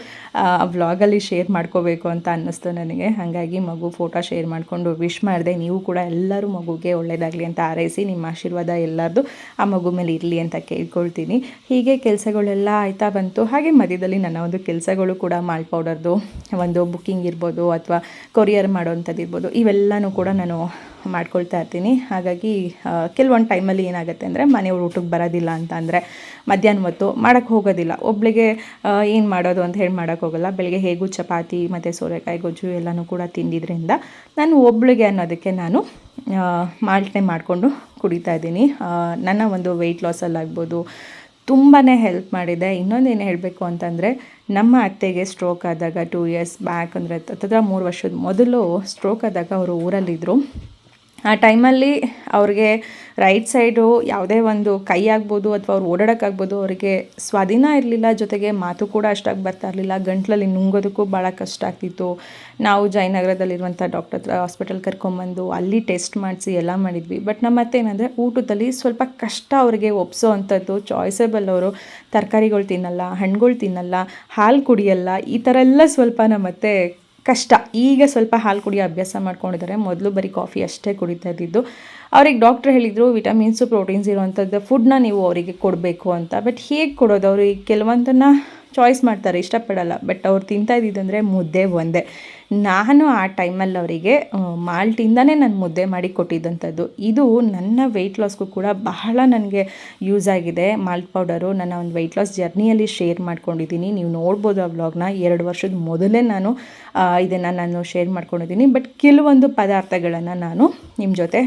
ವ್ಲಾಗಲ್ಲಿ ಶೇರ್ ಮಾಡ್ಕೋಬೇಕು ಅಂತ ಅನ್ನಿಸ್ತು ನನಗೆ. ಹಾಗಾಗಿ ಮಗು ಫೋಟೋ ಶೇರ್ ಮಾಡಿಕೊಂಡು ವಿಶ್ ಮಾಡಿದೆ, ನೀವು ಕೂಡ ಎಲ್ಲರೂ ಮಗುಗೆ ಒಳ್ಳೆಯದಾಗಲಿ ಅಂತ ಹಾರೈಸಿ, ನಿಮ್ಮ ಆಶೀರ್ವಾದ ಎಲ್ಲರದು ಆ ಮಗು ಮೇಲೆ ಇರಲಿ ಅಂತ ಕೇಳ್ಕೊಳ್ತೀನಿ. ಹೀಗೆ ಕೆಲಸಗಳೆಲ್ಲ ಆಯ್ತಾ ಬಂತು. ಹಾಗೆ ಮಧ್ಯದಲ್ಲಿ ನನ್ನ ಒಂದು ಕೆಲಸಗಳು ಕೂಡ ಮಾಲ್ ಪೌಡರ್ದು ಒಂದು ಬುಕ್ಕಿಂಗ್ ಇರ್ಬೋದು ಅಥವಾ ಕೊರಿಯರ್ ಮಾಡೋವಂಥದ್ದು ಇರ್ಬೋದು ಇವೆಲ್ಲನೂ ಕೂಡ ನಾನು ಮಾಡ್ಕೊಳ್ತಾ ಇರ್ತೀನಿ. ಹಾಗಾಗಿ ಕೆಲವೊಂದು ಟೈಮಲ್ಲಿ ಏನಾಗುತ್ತೆ ಅಂದರೆ, ಮನೆಯವ್ರು ಊಟಕ್ಕೆ ಬರೋದಿಲ್ಲ ಅಂತ ಅಂದರೆ, ಮಧ್ಯಾಹ್ನ ಹೊತ್ತು ಮಾಡೋಕ್ಕೆ ಹೋಗೋದಿಲ್ಲ. ಒಬ್ಳಿಗೆ ಏನು ಮಾಡೋದು ಅಂತ ಹೇಳಿ ಮಾಡೋಕ್ಕೆ ಹೋಗಲ್ಲ. ಬೆಳಗ್ಗೆ ಹೇಗೂ ಚಪಾತಿ ಮತ್ತು ಸೋರೆಕಾಯಿ, ಗೊಜ್ಜು ಎಲ್ಲನೂ ಕೂಡ ತಿಂದಿದ್ರಿಂದ ನಾನು ಒಬ್ಳಿಗೆ ಅನ್ನೋದಕ್ಕೆ ನಾನು ಮಾಲ್ಟ್ನೆ ಮಾಡಿಕೊಂಡು ಕುಡಿತಾ ಇದ್ದೀನಿ. ನನ್ನ ಒಂದು ವೆಯ್ಟ್ ಲಾಸಲ್ಲಾಗ್ಬೋದು ತುಂಬಾ ಹೆಲ್ಪ್ ಮಾಡಿದೆ. ಇನ್ನೊಂದೇನು ಹೇಳಬೇಕು ಅಂತಂದರೆ, ನಮ್ಮ ಅತ್ತೆಗೆ ಸ್ಟ್ರೋಕ್ ಆದಾಗ ಟೂ ಇಯರ್ಸ್ ಬ್ಯಾಕ್ ಅಂದರೆ ತತ್ರ ಮೂರು ವರ್ಷದ ಮೊದಲು ಸ್ಟ್ರೋಕ್ ಆದಾಗ ಅವರು ಊರಲ್ಲಿದ್ದರು ಆ ಟೈಮಲ್ಲಿ ಅವ್ರಿಗೆ ರೈಟ್ ಸೈಡು ಯಾವುದೇ ಒಂದು ಕೈ ಆಗ್ಬೋದು ಅಥವಾ ಅವ್ರು ಓಡಾಡೋಕ್ಕಾಗ್ಬೋದು ಅವರಿಗೆ ಸ್ವಾಧೀನ ಇರಲಿಲ್ಲ, ಜೊತೆಗೆ ಮಾತು ಕೂಡ ಅಷ್ಟಾಗಿ ಬರ್ತಾ ಇರಲಿಲ್ಲ. ಗಂಟಲಲ್ಲಿ ನುಂಗೋದಕ್ಕೂ ಭಾಳ ಕಷ್ಟ ಆಗ್ತಿತ್ತು. ನಾವು ಜಯನಗರದಲ್ಲಿರುವಂಥ ಡಾಕ್ಟರ್ ಹತ್ರ ಹಾಸ್ಪಿಟಲ್ ಕರ್ಕೊಂಬಂದು ಅಲ್ಲಿ ಟೆಸ್ಟ್ ಮಾಡಿಸಿ ಎಲ್ಲ ಮಾಡಿದ್ವಿ. ಬಟ್ ನಮ್ಮ ಏನಂದರೆ ಊಟದಲ್ಲಿ ಸ್ವಲ್ಪ ಕಷ್ಟ ಅವರಿಗೆ ಒಪ್ಸೋ ಅಂಥದ್ದು. ಚಾಯ್ಸೇಬಲ್ ಅವರು ತರಕಾರಿಗಳು ತಿನ್ನಲ್ಲ ಹಣ್ಣುಗಳು ತಿನ್ನಲ್ಲ, ಹಾಲು ಕುಡಿಯಲ್ಲ, ಈ ಥರ ಎಲ್ಲ ಸ್ವಲ್ಪ ನಮ್ಮ ಅತ್ತೆ ಕಷ್ಟ. ಈಗ ಸ್ವಲ್ಪ ಹಾಲು ಕುಡಿಯೋ ಅಭ್ಯಾಸ ಮಾಡ್ಕೊಂಡಿದ್ದಾರೆ. ಮೊದಲು ಬರೀ ಕಾಫಿ ಅಷ್ಟೇ ಕುಡಿತಾ ಇದ್ದಿದ್ದು. ಅವ್ರಿಗೆ ಡಾಕ್ಟ್ರ್ ಹೇಳಿದರು, ವಿಟಮಿನ್ಸು, ಪ್ರೋಟೀನ್ಸ್ ಇರುವಂಥದ್ದು ಫುಡ್ನ ನೀವು ಅವರಿಗೆ ಕೊಡಬೇಕು ಅಂತ. ಬಟ್ ಹೇಗೆ ಕೊಡೋದು? ಅವ್ರಿಗೆ ಕೆಲವೊಂದನ್ನು ಚಾಯ್ಸ್ ಮಾಡ್ತಾರೆ. ಇಷ್ಟಪಡಲ್ಲ. ಬಟ್ ಅವ್ರು ತಿಂತಾ ಇದ್ದಿದ್ದಂದರೆ ಮುದ್ದೆ ಒಂದೇ. ನಾನು ಆ ಟೈಮಲ್ಲಿ ಅವರಿಗೆ ಮಾಲ್ಟಿಂದನೇ ನಾನು ಮುದ್ದೆ ಮಾಡಿ ಕೊಟ್ಟಿದ್ದಂಥದ್ದು. ಇದು ನನ್ನ ವೆಯ್ಟ್ ಲಾಸ್ಗೂ ಕೂಡ ಬಹಳ ನನಗೆ ಯೂಸ್ ಆಗಿದೆ. ಮಾಲ್ಟ್ ಪೌಡರು ನನ್ನ ಒಂದು ವೆಯ್ಟ್ ಲಾಸ್ ಜರ್ನಿಯಲ್ಲಿ ಶೇರ್ ಮಾಡ್ಕೊಂಡಿದ್ದೀನಿ. ನೀವು ನೋಡ್ಬೋದು ಆ ವ್ಲಾಗ್ನ ಎರಡು ವರ್ಷದ ಮೊದಲೇ ನಾನು ಇದನ್ನು ನಾನು ಶೇರ್ ಮಾಡ್ಕೊಂಡಿದ್ದೀನಿ. ಬಟ್ ಕೆಲವೊಂದು ಪದಾರ್ಥಗಳನ್ನು ನಾನು ನಿಮ್ಮ ಜೊತೆ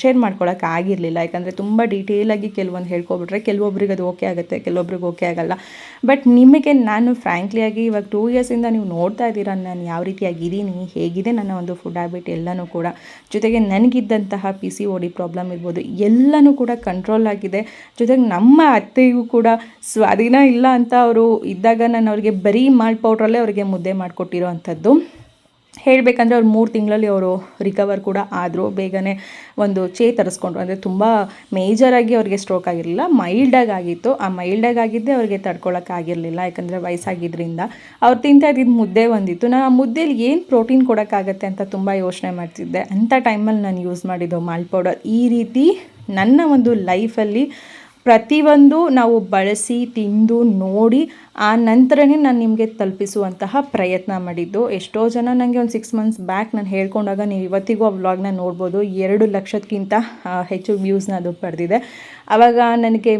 ಶೇರ್ ಮಾಡ್ಕೊಳಕ್ಕೆ ಆಗಿರಲಿಲ್ಲ. ಯಾಕಂದರೆ ತುಂಬ ಡೀಟೇಲಾಗಿ ಕೆಲವೊಂದು ಹೇಳ್ಕೊಬಿಟ್ರೆ ಕೆಲವೊಬ್ರಿಗೆ ಅದು ಓಕೆ ಆಗುತ್ತೆ, ಕೆಲವೊಬ್ರಿಗೆ ಓಕೆ ಆಗಲ್ಲ. ಬಟ್ ನಿಮಗೆ ನಾನು ಫ್ರ್ಯಾಂಕ್ಲಿಯಾಗಿ ಇವಾಗ ಟೂ ಇಯರ್ಸಿಂದ ನೀವು ನೋಡ್ತಾ ಇದ್ದೀರಾ, ನಾನು ಯಾವ ರೀತಿಯಾಗಿ ಇದ್ದೀನಿ, ಹೇಗಿದೆ ನನ್ನ ಒಂದು ಫುಡ್ ಹ್ಯಾಬಿಟ್ ಎಲ್ಲನೂ ಕೂಡ. ಜೊತೆಗೆ ನನಗಿದ್ದಂತಹ P C O D problem ಇರ್ಬೋದು, ಎಲ್ಲನೂ ಕೂಡ ಕಂಟ್ರೋಲ್ ಆಗಿದೆ. ಜೊತೆಗೆ ನಮ್ಮ ಅತ್ತೆಗೂ ಕೂಡ ಸ್ವಾಧೀನ ಇಲ್ಲ ಅಂತ ಅವರು ಇದ್ದಾಗ ನಾನು ಅವರಿಗೆ ಬರೀ ಮಾಲ್ಟ್ ಪೌಡ್ರಲ್ಲೇ ಅವರಿಗೆ ಮುದ್ದೆ ಮಾಡಿಕೊಟ್ಟಿರೋ ಅಂಥದ್ದು. ಹೇಳಬೇಕಂದ್ರೆ ಅವ್ರು ಮೂರು ತಿಂಗಳಲ್ಲಿ ಅವರು ರಿಕವರ್ ಕೂಡ ಆದರು. ಬೇಗನೆ ಒಂದು ಚೇತರಿಸ್ಕೊಂಡ್ರು ಅಂದರೆ ತುಂಬ ಮೇಜರಾಗಿ ಅವ್ರಿಗೆ ಸ್ಟ್ರೋಕ್ ಆಗಿರಲಿಲ್ಲ. ಮೈಲ್ಡಾಗಿ ಆಗಿತ್ತು. ಆ ಮೈಲ್ಡಾಗಿ ಆಗಿದ್ದೇ ಅವ್ರಿಗೆ ತಡ್ಕೊಳ್ಳೋಕ್ಕಾಗಿರಲಿಲ್ಲ ಯಾಕಂದರೆ ವಯಸ್ಸಾಗಿದ್ದರಿಂದ ಅವ್ರು ತಿಂತಾ ಇದ್ದಿದ್ದು ಮುದ್ದೆ ಒಂದಿತ್ತು. ನಾನು ಆ ಮುದ್ದೆಲಿ ಏನು ಪ್ರೋಟೀನ್ ಕೊಡೋಕ್ಕಾಗತ್ತೆ ಅಂತ ತುಂಬ ಯೋಚನೆ ಮಾಡ್ತಿದ್ದೆ. ಅಂಥ ಟೈಮಲ್ಲಿ ನಾನು ಯೂಸ್ ಮಾಡಿದ್ದು ಮಾಲ್ಟ್ ಪೌಡರ್. ಈ ರೀತಿ ನನ್ನ ಒಂದು ಲೈಫಲ್ಲಿ ಪ್ರತಿಯೊಂದು ನಾವು ಬಳಸಿ ತಿಂದು ನೋಡಿ ಆ ನಂತರನೇ ನಾನು ನಿಮಗೆ ತಲುಪಿಸುವಂತಹ ಪ್ರಯತ್ನ ಮಾಡಿದ್ದು. ಎಷ್ಟೋ ಜನ ನನಗೆ ಒಂದು ಸಿಕ್ಸ್ ಮಂತ್ಸ್ ಬ್ಯಾಕ್ ನಾನು ಹೇಳ್ಕೊಂಡಾಗ ನೀವು ಇವತ್ತಿಗೂ ಆ ವ್ಲಾಗ್ನ ನೋಡ್ಬೋದು. ಎರಡು ಲಕ್ಷಕ್ಕಿಂತ ಹೆಚ್ಚು ವ್ಯೂಸ್ನ ಅದು ಪಡೆದಿದೆ ಆವಾಗ ನನಗೆ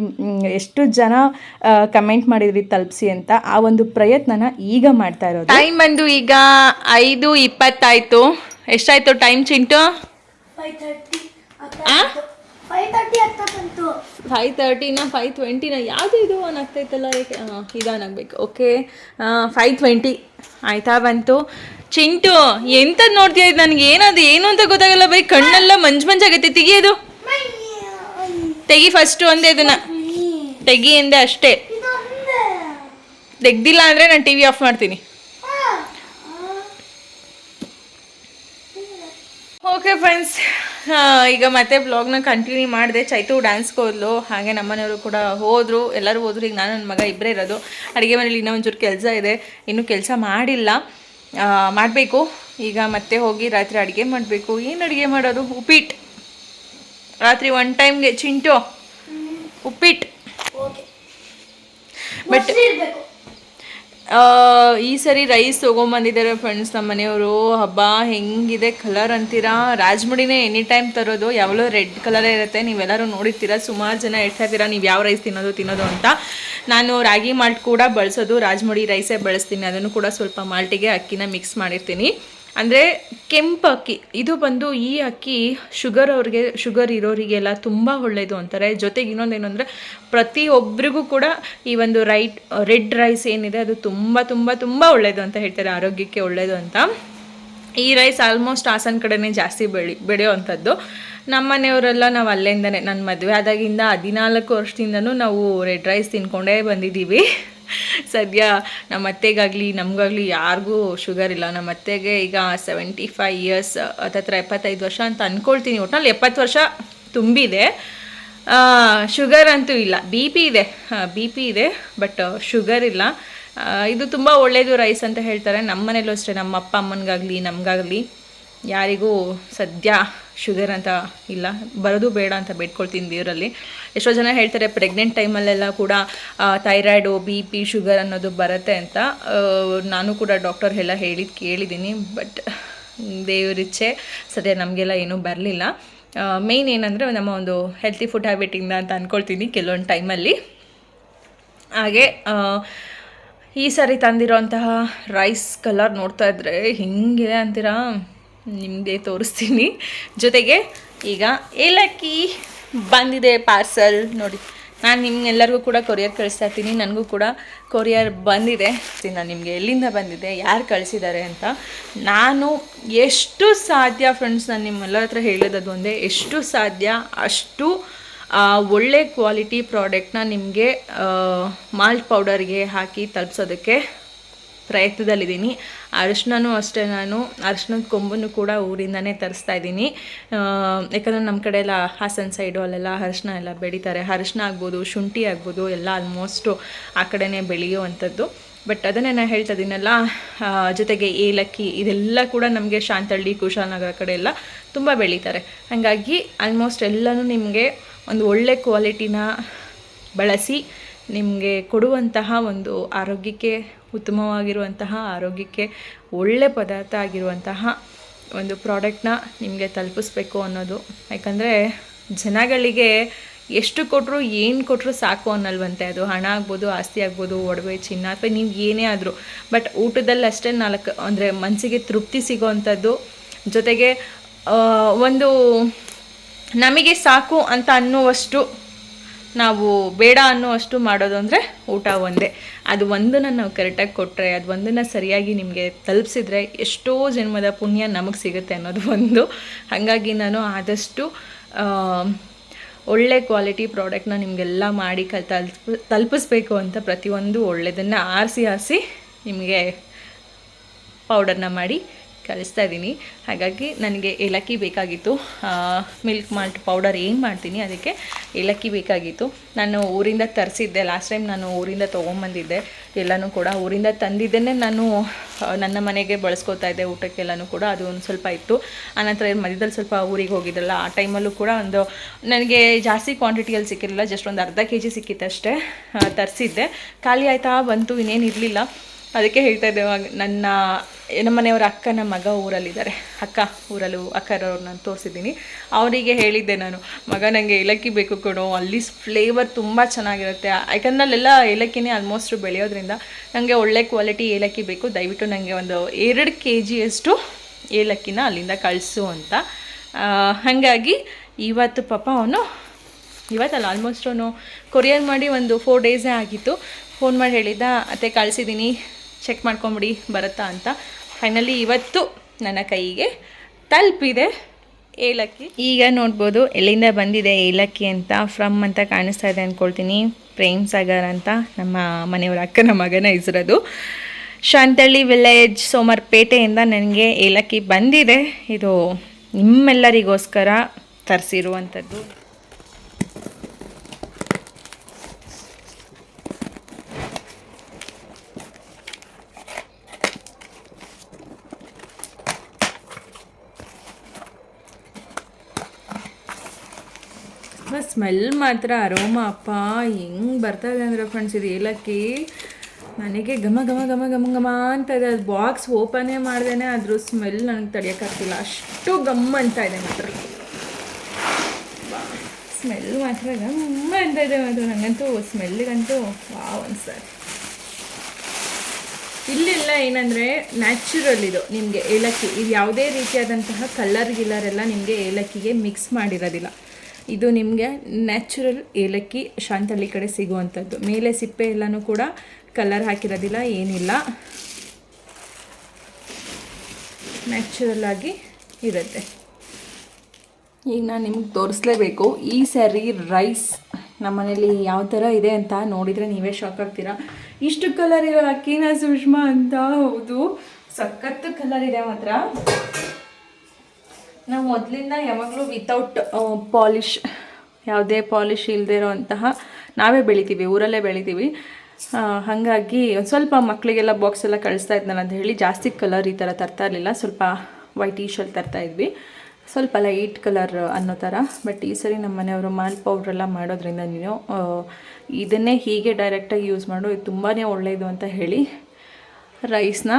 ಎಷ್ಟು ಜನ ಕಮೆಂಟ್ ಮಾಡಿದ್ರಿ ತಲುಪಿಸಿ ಅಂತ ಆ ಒಂದು ಪ್ರಯತ್ನನ ಈಗ ಮಾಡ್ತಾ ಇರೋದು. ಟೈಮ್ ಬಂದು ಈಗ ಐದು ಇಪ್ಪತ್ತಾಯಿತು. ಎಷ್ಟಾಯಿತು time Chintu? Five thirty five ತರ್ಟಿನ five ಟ್ವೆಂಟಿನ ಯಾವುದು ಇದು ಅನ್ ಆಗ್ತೈತಲ್ಲ? ಇದಾನಾಗಬೇಕು ಓಕೆ ಫೈವ್ ಟ್ವೆಂಟಿ ಆಯಿತಾ ಬಂತು. ಚಿಂಟು ಎಂಥದ್ದು ನೋಡ್ತೀಯ ಇದು ನನಗೆ? ಏನದು? ಏನು ಅಂತ ಗೊತ್ತಾಗಲ್ಲ ಬೈ. ಕಣ್ಣೆಲ್ಲ ಮಂಜು ಮಂಜಾಗೈತೆ ತೆಗಿಯೋದು ತೆಗಿ ಫಸ್ಟು ಒಂದೇ ಇದನ್ನ. ತೆಗಿ ಎಂದೆ ಅಷ್ಟೇ. ತೆಗ್ದಿಲ್ಲ ಅಂದರೆ ನಾನು ಟಿ ವಿ ಆಫ್ ಮಾಡ್ತೀನಿ. ಓಕೆ ಫ್ರೆಂಡ್ಸ್ ಈಗ ಮತ್ತೆ ಬ್ಲಾಗ್ನ ಕಂಟಿನ್ಯೂ ಮಾಡಿದೆ. ಚೈತು ಡ್ಯಾನ್ಸ್ಗೆ ಹೋದ್ಲು. ಹಾಗೆ ನಮ್ಮನೆಯವರು ಕೂಡ ಹೋದರು. ಎಲ್ಲರೂ ಹೋದ್ರು. ಈಗ ನಾನು ನನ್ನ ಮಗ ಇಬ್ಬರೇ ಇರೋದು. ಅಡುಗೆ ಮನೇಲಿ ಇನ್ನೂ ಒಂಚೂರು ಕೆಲಸ ಇದೆ. ಇನ್ನೂ ಕೆಲಸ ಮಾಡಿಲ್ಲ. ಮಾಡಬೇಕು. ಈಗ ಮತ್ತೆ ಹೋಗಿ ರಾತ್ರಿ ಅಡುಗೆ ಮಾಡಬೇಕು. ಏನು ಅಡುಗೆ ಮಾಡೋದು? ಉಪ್ಪಿಟ್ಟು ರಾತ್ರಿ ಒನ್ ಟೈಮ್ಗೆ ಚಿಂಟು. ಉಪ್ಪಿಟ್ಟು ಬಟ್ ಈ ಸರಿ ರೈಸ್ ತೊಗೊಂಬಂದಿದ್ದಾರೆ ಫ್ರೆಂಡ್ಸ್ ನಮ್ಮ ಮನೆಯವರು. ಹಬ್ಬ ಹೆಂಗಿದೆ ಕಲರ್ ಅಂತೀರಾ? ರಾಜ್ಮುಡಿನೇ ಎನಿ ಟೈಮ್ ತರೋದು, ಯಾವಾಗಲೂ ರೆಡ್ ಕಲರೇ ಇರುತ್ತೆ. ನೀವೆಲ್ಲರೂ ನೋಡಿರ್ತೀರ, ಸುಮಾರು ಜನ ಇರ್ತೀರಾ ನೀವು ಯಾವ ರೈಸ್ ತಿನ್ನೋದು ತಿನ್ನೋದು ಅಂತ. ನಾನು ರಾಗಿ ಮಾಲ್ಟ್ ಕೂಡ ಬಳಸೋದು, ರಾಜ್ಮುಡಿ ರೈಸೇ ಬಳಸ್ತೀನಿ. ಅದನ್ನು ಕೂಡ ಸ್ವಲ್ಪ ಮಾಲ್ಟಿಗೆ ಅಕ್ಕಿನ ಮಿಕ್ಸ್ ಮಾಡಿರ್ತೀನಿ. ಅಂದರೆ ಕೆಂಪು ಅಕ್ಕಿ, ಇದು ಬಂದು ಈ ಅಕ್ಕಿ ಶುಗರ್ ಅವ್ರಿಗೆ ಶುಗರ್ ಇರೋರಿಗೆಲ್ಲ ತುಂಬ ಒಳ್ಳೆಯದು ಅಂತಾರೆ. ಜೊತೆಗೆ ಇನ್ನೊಂದೇನು ಅಂದರೆ ಪ್ರತಿಯೊಬ್ಬರಿಗೂ ಕೂಡ ಈ ಒಂದು ರೈಟ್, ರೆಡ್ ರೈಸ್ ಏನಿದೆ ಅದು ತುಂಬ ತುಂಬ ತುಂಬ ಒಳ್ಳೆಯದು ಅಂತ ಹೇಳ್ತಾರೆ. ಆರೋಗ್ಯಕ್ಕೆ ಒಳ್ಳೆಯದು ಅಂತ. ಈ ರೈಸ್ ಆಲ್ಮೋಸ್ಟ್ ಹಾಸನ ಕಡೆನೇ ಜಾಸ್ತಿ ಬೆಳಿ ಬೆಳೆಯೋವಂಥದ್ದು ನಮ್ಮ ಮನೆಯವರೆಲ್ಲ ನಾವು ಅಲ್ಲಿಂದನೇ ನನ್ನ ಮದುವೆ ಆದಾಗಿಂದ ಹದಿನಾಲ್ಕು ವರ್ಷದಿಂದನೂ ನಾವು ರೆಡ್ ರೈಸ್ ತಿನ್ಕೊಂಡೇ ಬಂದಿದ್ದೀವಿ. ಸದ್ಯ ನಮ್ಮ ಅತ್ತೆಗಾಗಲಿ, ನಮಗಾಗಲಿ ಯಾರಿಗೂ ಶುಗರ್ ಇಲ್ಲ. ನಮ್ಮ ಅತ್ತೆಗೆ ಈಗ ಸೆವೆಂಟಿ ಫೈವ್ ಇಯರ್ಸ್ ಹತ್ತತ್ರ ಎಪ್ಪತ್ತೈದು ವರ್ಷ ಅಂತ ಅಂದ್ಕೊಳ್ತೀನಿ ಒಟ್ಟಿನಲ್ಲಿ ಎಪ್ಪತ್ತು ವರ್ಷ ತುಂಬಿದೆ. ಶುಗರ್ ಅಂತೂ ಇಲ್ಲ. ಬಿ ಪಿ ಇದೆ. ಬಿ ಪಿ ಇದೆ ಬಟ್ ಶುಗರ್ ಇಲ್ಲ. ಇದು ತುಂಬ ಒಳ್ಳೆಯದು ರೈಸ್ ಅಂತ ಹೇಳ್ತಾರೆ. ನಮ್ಮ ಮನೇಲೂ ಅಷ್ಟೇ. ನಮ್ಮ ಅಪ್ಪ ಅಮ್ಮನಿಗಾಗಲಿ, ನಮಗಾಗಲಿ ಯಾರಿಗೂ ಸದ್ಯ ಶುಗರ್ ಅಂತ ಇಲ್ಲ, ಬರೋದು ಬೇಡ ಅಂತ ಬೇಡ್ಕೊಳ್ತೀನಿ ದೇವರಲ್ಲಿ. ಎಷ್ಟೋ ಜನ ಹೇಳ್ತಾರೆ ಪ್ರೆಗ್ನೆಂಟ್ ಟೈಮಲ್ಲೆಲ್ಲ ಕೂಡ ಥೈರಾಯ್ಡು ಬಿ ಪಿ ಶುಗರ್ ಅನ್ನೋದು ಬರುತ್ತೆ ಅಂತ. ನಾನು ಕೂಡ ಡಾಕ್ಟರ್ ಎಲ್ಲ ಹೇಳಿದ್ದು ಕೇಳಿದ್ದೀನಿ ಬಟ್ ದೇವರಿಚ್ಛೆ ಸದ್ಯ ನಮಗೆಲ್ಲ ಏನೂ ಬರಲಿಲ್ಲ. ಮೇಯ್ನ್ ಏನಂದರೆ ನಮ್ಮ ಒಂದು ಹೆಲ್ತಿ ಫುಡ್ ಹ್ಯಾಬಿಟಿಂದ ಅಂತ ಅಂದ್ಕೊಳ್ತೀನಿ ಕೆಲವೊಂದು ಟೈಮಲ್ಲಿ ಹಾಗೆ ಈ ಸಾರಿ ತಂದಿರೋಂತಹ ರೈಸ್ ಕಲರ್ ನೋಡ್ತಾ ಇದ್ರೆ ಹಿಂಗಿದೆ ಅಂತೀರಾ? ನಿಮಗೆ ತೋರಿಸ್ತೀನಿ. ಜೊತೆಗೆ ಈಗ ಏಲಕ್ಕಿ ಬಂದಿದೆ ಪಾರ್ಸಲ್ ನೋಡಿ, ನಾನು ನಿಮ್ಗೆಲ್ಲರಿಗೂ ಕೂಡ ಕೊರಿಯರ್ ಕಳಿಸ್ತಾ ಇರ್ತೀನಿ. ನನಗೂ ಕೂಡ ಕೊರಿಯರ್ ಬಂದಿದೆ. ನಾನು ನಿಮಗೆ ಎಲ್ಲಿಂದ ಬಂದಿದೆ, ಯಾರು ಕಳಿಸಿದ್ದಾರೆ ಅಂತ. ನಾನು ಎಷ್ಟು ಸಾಧ್ಯ ಫ್ರೆಂಡ್ಸ್ ನಾನು ನಿಮ್ಮೆಲ್ಲರ ಹತ್ರ ಹೇಳೋದದು ಒಂದೇ, ಎಷ್ಟು ಸಾಧ್ಯ, ಅಷ್ಟು ಒಳ್ಳೆ ಕ್ವಾಲಿಟಿ ಪ್ರಾಡಕ್ಟ್ನ ನಿಮಗೆ ಮಾಲ್ಟ್ ಪೌಡರ್ಗೆ ಹಾಕಿ ತಲುಪಿಸೋದಕ್ಕೆ ಪ್ರಯತ್ನದಲ್ಲಿದ್ದೀನಿ. ಅರಿಶಿನೂ ಅಷ್ಟೇ ನಾನು ಅರಿಶಿನದ ಕೊಂಬನ್ನು ಕೂಡ ಊರಿಂದನೇ ತರಿಸ್ತಾ ಇದ್ದೀನಿ. ಯಾಕಂದರೆ ನಮ್ಮ ಕಡೆ ಎಲ್ಲ ಹಾಸನ ಸೈಡು ಅಲ್ಲೆಲ್ಲ ಅರಿಶಿನ ಎಲ್ಲ ಬೆಳೀತಾರೆ. ಅರಿಶಿನ ಆಗ್ಬೋದು, ಶುಂಠಿ ಆಗ್ಬೋದು, ಎಲ್ಲ ಆಲ್ಮೋಸ್ಟು ಆ ಕಡೆನೇ ಬೆಳೆಯುವಂಥದ್ದು. ಬಟ್ ಅದನ್ನೇ ನಾನು ಹೇಳ್ತಾ ಇದ್ದೀನಲ್ಲ ಜೊತೆಗೆ ಏಲಕ್ಕಿ ಇದೆಲ್ಲ ಕೂಡ ನಮಗೆ ಶಾಂತಳ್ಳಿ, ಕುಶಾಲನಗರ ಕಡೆ ಎಲ್ಲ ತುಂಬ ಬೆಳೀತಾರೆ. ಹಾಗಾಗಿ ಆಲ್ಮೋಸ್ಟ್ ಎಲ್ಲನೂ ನಿಮಗೆ ಒಂದು ಒಳ್ಳೆ ಕ್ವಾಲಿಟಿನ ಬಳಸಿ ನಿಮಗೆ ಕೊಡುವಂತಹ ಒಂದು ಆರೋಗ್ಯಕ್ಕೆ ಉತ್ತಮವಾಗಿರುವಂತಹ, ಆರೋಗ್ಯಕ್ಕೆ ಒಳ್ಳೆ ಪದಾರ್ಥ ಆಗಿರುವಂತಹ ಒಂದು ಪ್ರಾಡಕ್ಟ್ನ ನಿಮಗೆ ತಲುಪಿಸ್ಬೇಕು ಅನ್ನೋದು. ಯಾಕಂದರೆ ಜನಗಳಿಗೆ ಎಷ್ಟು ಕೊಟ್ಟರು ಏನು ಕೊಟ್ಟರು ಸಾಕು ಅನ್ನಲ್ವಂತೆ. ಅದು ಹಣ ಆಗ್ಬೋದು, ಆಸ್ತಿ ಆಗ್ಬೋದು, ಒಡವೆ, ಚಿನ್ನ, ಅಥವಾ ನೀವು ಏನೇ ಆದರೂ. ಬಟ್ ಊಟದಲ್ಲಿ ಅಷ್ಟೇ ನಾಲ್ಕು, ಅಂದರೆ ಮನಸ್ಸಿಗೆ ತೃಪ್ತಿ ಸಿಗೋವಂಥದ್ದು. ಜೊತೆಗೆ ಒಂದು ನಮಗೆ ಸಾಕು ಅಂತ ಅನ್ನುವಷ್ಟು ನಾವು ಬೇಡ ಅನ್ನುವಷ್ಟು ಮಾಡೋದು ಅಂದರೆ ಊಟ ಒಂದೇ. ಅದು ಒಂದನ್ನು ನಾವು ಕರೆಕ್ಟಾಗಿ ಕೊಟ್ಟರೆ ಅದು ಒಂದನ್ನು ಸರಿಯಾಗಿ ನಿಮಗೆ ತಲುಪಿಸಿದ್ರೆ ಎಷ್ಟೋ ಜನ್ಮದ ಪುಣ್ಯ ನಮಗೆ ಸಿಗುತ್ತೆ ಅನ್ನೋದು ಒಂದು. ಹಾಗಾಗಿ ನಾನು ಆದಷ್ಟು ಒಳ್ಳೆ ಕ್ವಾಲಿಟಿ ಪ್ರಾಡಕ್ಟ್ನ ನಿಮಗೆಲ್ಲ ಮಾಡಿ ಕಲ್, ತಲುಪ, ತಲುಪಿಸ್ಬೇಕು ಅಂತ ಪ್ರತಿಯೊಂದು ಒಳ್ಳೆಯದನ್ನು ಆರಿಸಿ ಆರಿಸಿ ನಿಮಗೆ ಪೌಡರ್ನ ಮಾಡಿ ಕಳಿಸ್ತಾ ಇದ್ದೀನಿ. ಹಾಗಾಗಿ ನನಗೆ ಏಲಕ್ಕಿ ಬೇಕಾಗಿತ್ತು. ಮಿಲ್ಕ್ ಮಾಲ್ಟ್ ಪೌಡರ್ ಏನು ಮಾಡ್ತೀನಿ, ಅದಕ್ಕೆ ಏಲಕ್ಕಿ ಬೇಕಾಗಿತ್ತು. ನಾನು ಊರಿಂದ ತರಿಸಿದ್ದೆ. ಲಾಸ್ಟ್ ಟೈಮ್ ನಾನು ಊರಿಂದ ತೊಗೊಂಬಂದಿದ್ದೆ. ಎಲ್ಲನೂ ಕೂಡ ಊರಿಂದ ತಂದಿದ್ದೇನೆ ನಾನು ನನ್ನ ಮನೆಗೆ ಬಳಸ್ಕೊತಾ ಇದ್ದೆ. ಊಟಕ್ಕೆಲ್ಲನೂ ಕೂಡ ಅದು ಒಂದು ಸ್ವಲ್ಪ ಇತ್ತು. ಆನಂತರ ಮಧ್ಯದಲ್ಲಿ ಸ್ವಲ್ಪ ಊರಿಗೆ ಹೋಗಿದ್ರಲ್ಲ ಆ ಟೈಮಲ್ಲೂ ಕೂಡ ಒಂದು, ನನಗೆ ಜಾಸ್ತಿ ಕ್ವಾಂಟಿಟಿಯಲ್ಲಿ ಸಿಕ್ಕಿರಲಿಲ್ಲ. ಜಸ್ಟ್ ಒಂದು ಅರ್ಧ ಕೆ ಜಿ ಸಿಕ್ಕಿತ್ತಷ್ಟೇ ತರಿಸಿದ್ದೆ. ಖಾಲಿ ಆಯ್ತಾ? ಬಂತು, ಇನ್ನೇನು ಇರಲಿಲ್ಲ. ಅದಕ್ಕೆ ಹೇಳ್ತಾ ಇದ್ದೆ ನನ್ನ, ನಮ್ಮ ಮನೆಯವರ ಅಕ್ಕನ ಮಗ ಊರಲ್ಲಿದ್ದಾರೆ. ಅಕ್ಕ ಊರಲ್ಲೂ ಅಕ್ಕರವ್ರು ನಾನು ತೋರಿಸಿದ್ದೀನಿ. ಅವರಿಗೆ ಹೇಳಿದ್ದೆ ನಾನು, ಮಗ ನನಗೆ ಏಲಕ್ಕಿ ಬೇಕು ಕೊಡು, ಅಲ್ಲಿ ಫ್ಲೇವರ್ ತುಂಬ ಚೆನ್ನಾಗಿರುತ್ತೆ. ಯಾಕಂದ್ರೆ ಅಲ್ಲೆಲ್ಲ ಏಲಕ್ಕಿನೇ ಆಲ್ಮೋಸ್ಟ್ ಬೆಳೆಯೋದ್ರಿಂದ ನನಗೆ ಒಳ್ಳೆ ಕ್ವಾಲಿಟಿ ಏಲಕ್ಕಿ ಬೇಕು. ದಯವಿಟ್ಟು ನನಗೆ ಒಂದು ಎರಡು ಕೆ ಜಿಯಷ್ಟು ಏಲಕ್ಕಿನ ಅಲ್ಲಿಂದ ಕಳಿಸು ಅಂತ. ಹಾಗಾಗಿ ಇವತ್ತು ಪಾಪ ಅವನು ಇವತ್ತಲ್ಲ ಆಲ್ಮೋಸ್ಟ್ ಅವನು ಕೊರಿಯರ್ ಮಾಡಿ ಒಂದು ಫೋರ್ ಡೇಸೇ ಆಗಿತ್ತು. ಫೋನ್ ಮಾಡಿ ಹೇಳಿದ್ದ, ಅತ್ತೆ ಕಳಿಸಿದ್ದೀನಿ ಚೆಕ್ ಮಾಡ್ಕೊಂಬಿಡಿ, ಬರುತ್ತಾ ಅಂತ. ಫೈನಲಿ ಇವತ್ತು ನನ್ನ ಕೈಗೆ ತಲುಪಿದೆ ಏಲಕ್ಕಿ. ಈಗ ನೋಡ್ಬೋದು, ಎಲ್ಲಿಂದ ಬಂದಿದೆ ಏಲಕ್ಕಿ ಅಂತ ಫ್ರಮ್ ಅಂತ ಕಾಣಿಸ್ತಾ ಇದೆ ಅಂದ್ಕೊಳ್ತೀನಿ ಪ್ರೇಮ್ ಸಾಗರ್ ಅಂತ ನಮ್ಮ ಮನೆಯವರ ಅಕ್ಕನ ಮಗನ ಹೆಸರದು. ಶಾಂತಳ್ಳಿ ವಿಲೇಜ್ ಸೋಮರ್ಪೇಟೆಯಿಂದ ನನಗೆ ಏಲಕ್ಕಿ ಬಂದಿದೆ. ಇದು ನಿಮ್ಮೆಲ್ಲರಿಗೋಸ್ಕರ ತರಿಸಿರುವಂಥದ್ದು. ಸ್ಮೆಲ್ ಮಾತ್ರ ಅರೋಮ ಅಪ್ಪ, ಹೆಂಗೆ ಬರ್ತಾ ಇದೆ ಅಂದರೆ ಫ್ರೆಂಡ್ಸ್ ಇದು ಏಲಕ್ಕಿ? ನನಗೆ ಘಮ ಘಮ ಘಮ ಘಮ ಘಮ ಅಂತ ಇದೆ. ಅದು ಬಾಕ್ಸ್ ಓಪನೇ ಮಾಡ್ದೇನೆ ಅದ್ರ ಸ್ಮೆಲ್ ನನಗೆ ತಡೆಯೋಕ್ಕಾಗ್ತಿಲ್ಲ ಅಷ್ಟು ಗಮ್ ಅಂತ ಇದೆ ಮಾತ್ರ. ಸ್ಮೆಲ್ ಮಾತ್ರ ಗಮ್ಮ ಅಂತ ಇದೆ ಮಾತ್ರ. ನನಗಂತೂ ಸ್ಮೆಲ್ಗಂತೂ ವಾವ್ ಅನ್ಸರ್ ಇಲ್ಲೆಲ್ಲ ಏನಂದರೆ ನ್ಯಾಚುರಲ್ ಇದು ನಿಮಗೆ ಏಲಕ್ಕಿ. ಇದು ಯಾವುದೇ ರೀತಿಯಾದಂತಹ ಕಲರ್ ಗಿಲ್ಲರ್ ಎಲ್ಲ ನಿಮಗೆ ಏಲಕ್ಕಿಗೆ ಮಿಕ್ಸ್ ಮಾಡಿರೋದಿಲ್ಲ. ಇದು ನಿಮಗೆ ನ್ಯಾಚುರಲ್ ಏಲಕ್ಕಿ ಶಾಂತಳ್ಳಿ ಕಡೆ ಸಿಗುವಂಥದ್ದು. ಮೇಲೆ ಸಿಪ್ಪೆ ಎಲ್ಲನೂ ಕೂಡ ಕಲರ್ ಹಾಕಿರೋದಿಲ್ಲ, ಏನಿಲ್ಲ. ನ್ಯಾಚುರಲ್ ಆಗಿ ಇರುತ್ತೆ. ಈಗ ನಾನು ನಿಮ್ಗೆ ತೋರಿಸ್ಲೇಬೇಕು. ಈ ಸ್ಯಾರಿ ರೈಸ್ ನಮ್ಮನೇಲಿ ಯಾವ ಥರ ಇದೆ ಅಂತ ನೋಡಿದರೆ ನೀವೇ ಶಾಕ್ ಆಗ್ತೀರಾ. ಇಷ್ಟು ಕಲರ್ ಇರೋ ಅಕ್ಕಿನ ಸುಷ್ಮಾ ಅಂತ ಹೌದು. ಸಖತ್ತು ಕಲರ್ ಇದೆ ಮಾತ್ರ. ನಾವು ಮೊದಲಿಂದ ಯಾವಾಗಲೂ ವಿತೌಟ್ ಪಾಲಿಶ್ ಯಾವುದೇ ಪಾಲಿಷ್ ಇಲ್ಲದೆ ಇರೋವಂತಹ ನಾವೇ ಬೆಳಿತೀವಿ, ಊರಲ್ಲೇ ಬೆಳಿತೀವಿ. ಹಾಗಾಗಿ ಒಂದು ಸ್ವಲ್ಪ ಮಕ್ಕಳಿಗೆಲ್ಲ ಬಾಕ್ಸ್ ಎಲ್ಲ ಕಳಿಸ್ತಾ ಇದ್ನಲ್ಲ ಅಂತ ಹೇಳಿ ಜಾಸ್ತಿ ಕಲರ್ ಈ ಥರ ತರ್ತಾ ಇರಲಿಲ್ಲ, ಸ್ವಲ್ಪ ವೈಟ್ ಟೀಶಲ್ಲಿ ತರ್ತಾ ಇದ್ವಿ. ಸ್ವಲ್ಪ ಲೈಟ್ ಕಲರ್ ಅನ್ನೋ ಥರ ಬಟ್ ಈ ಸರಿ ನಮ್ಮ ಮನೆಯವರು ಮಾಲ್ ಪೌಡ್ರೆಲ್ಲ ಮಾಡೋದ್ರಿಂದ ನೀನು ಇದನ್ನೇ ಹೀಗೆ ಡೈರೆಕ್ಟಾಗಿ ಯೂಸ್ ಮಾಡು, ಇದು ತುಂಬಾ ಒಳ್ಳೆಯದು ಅಂತ ಹೇಳಿ ರೈಸ್ನ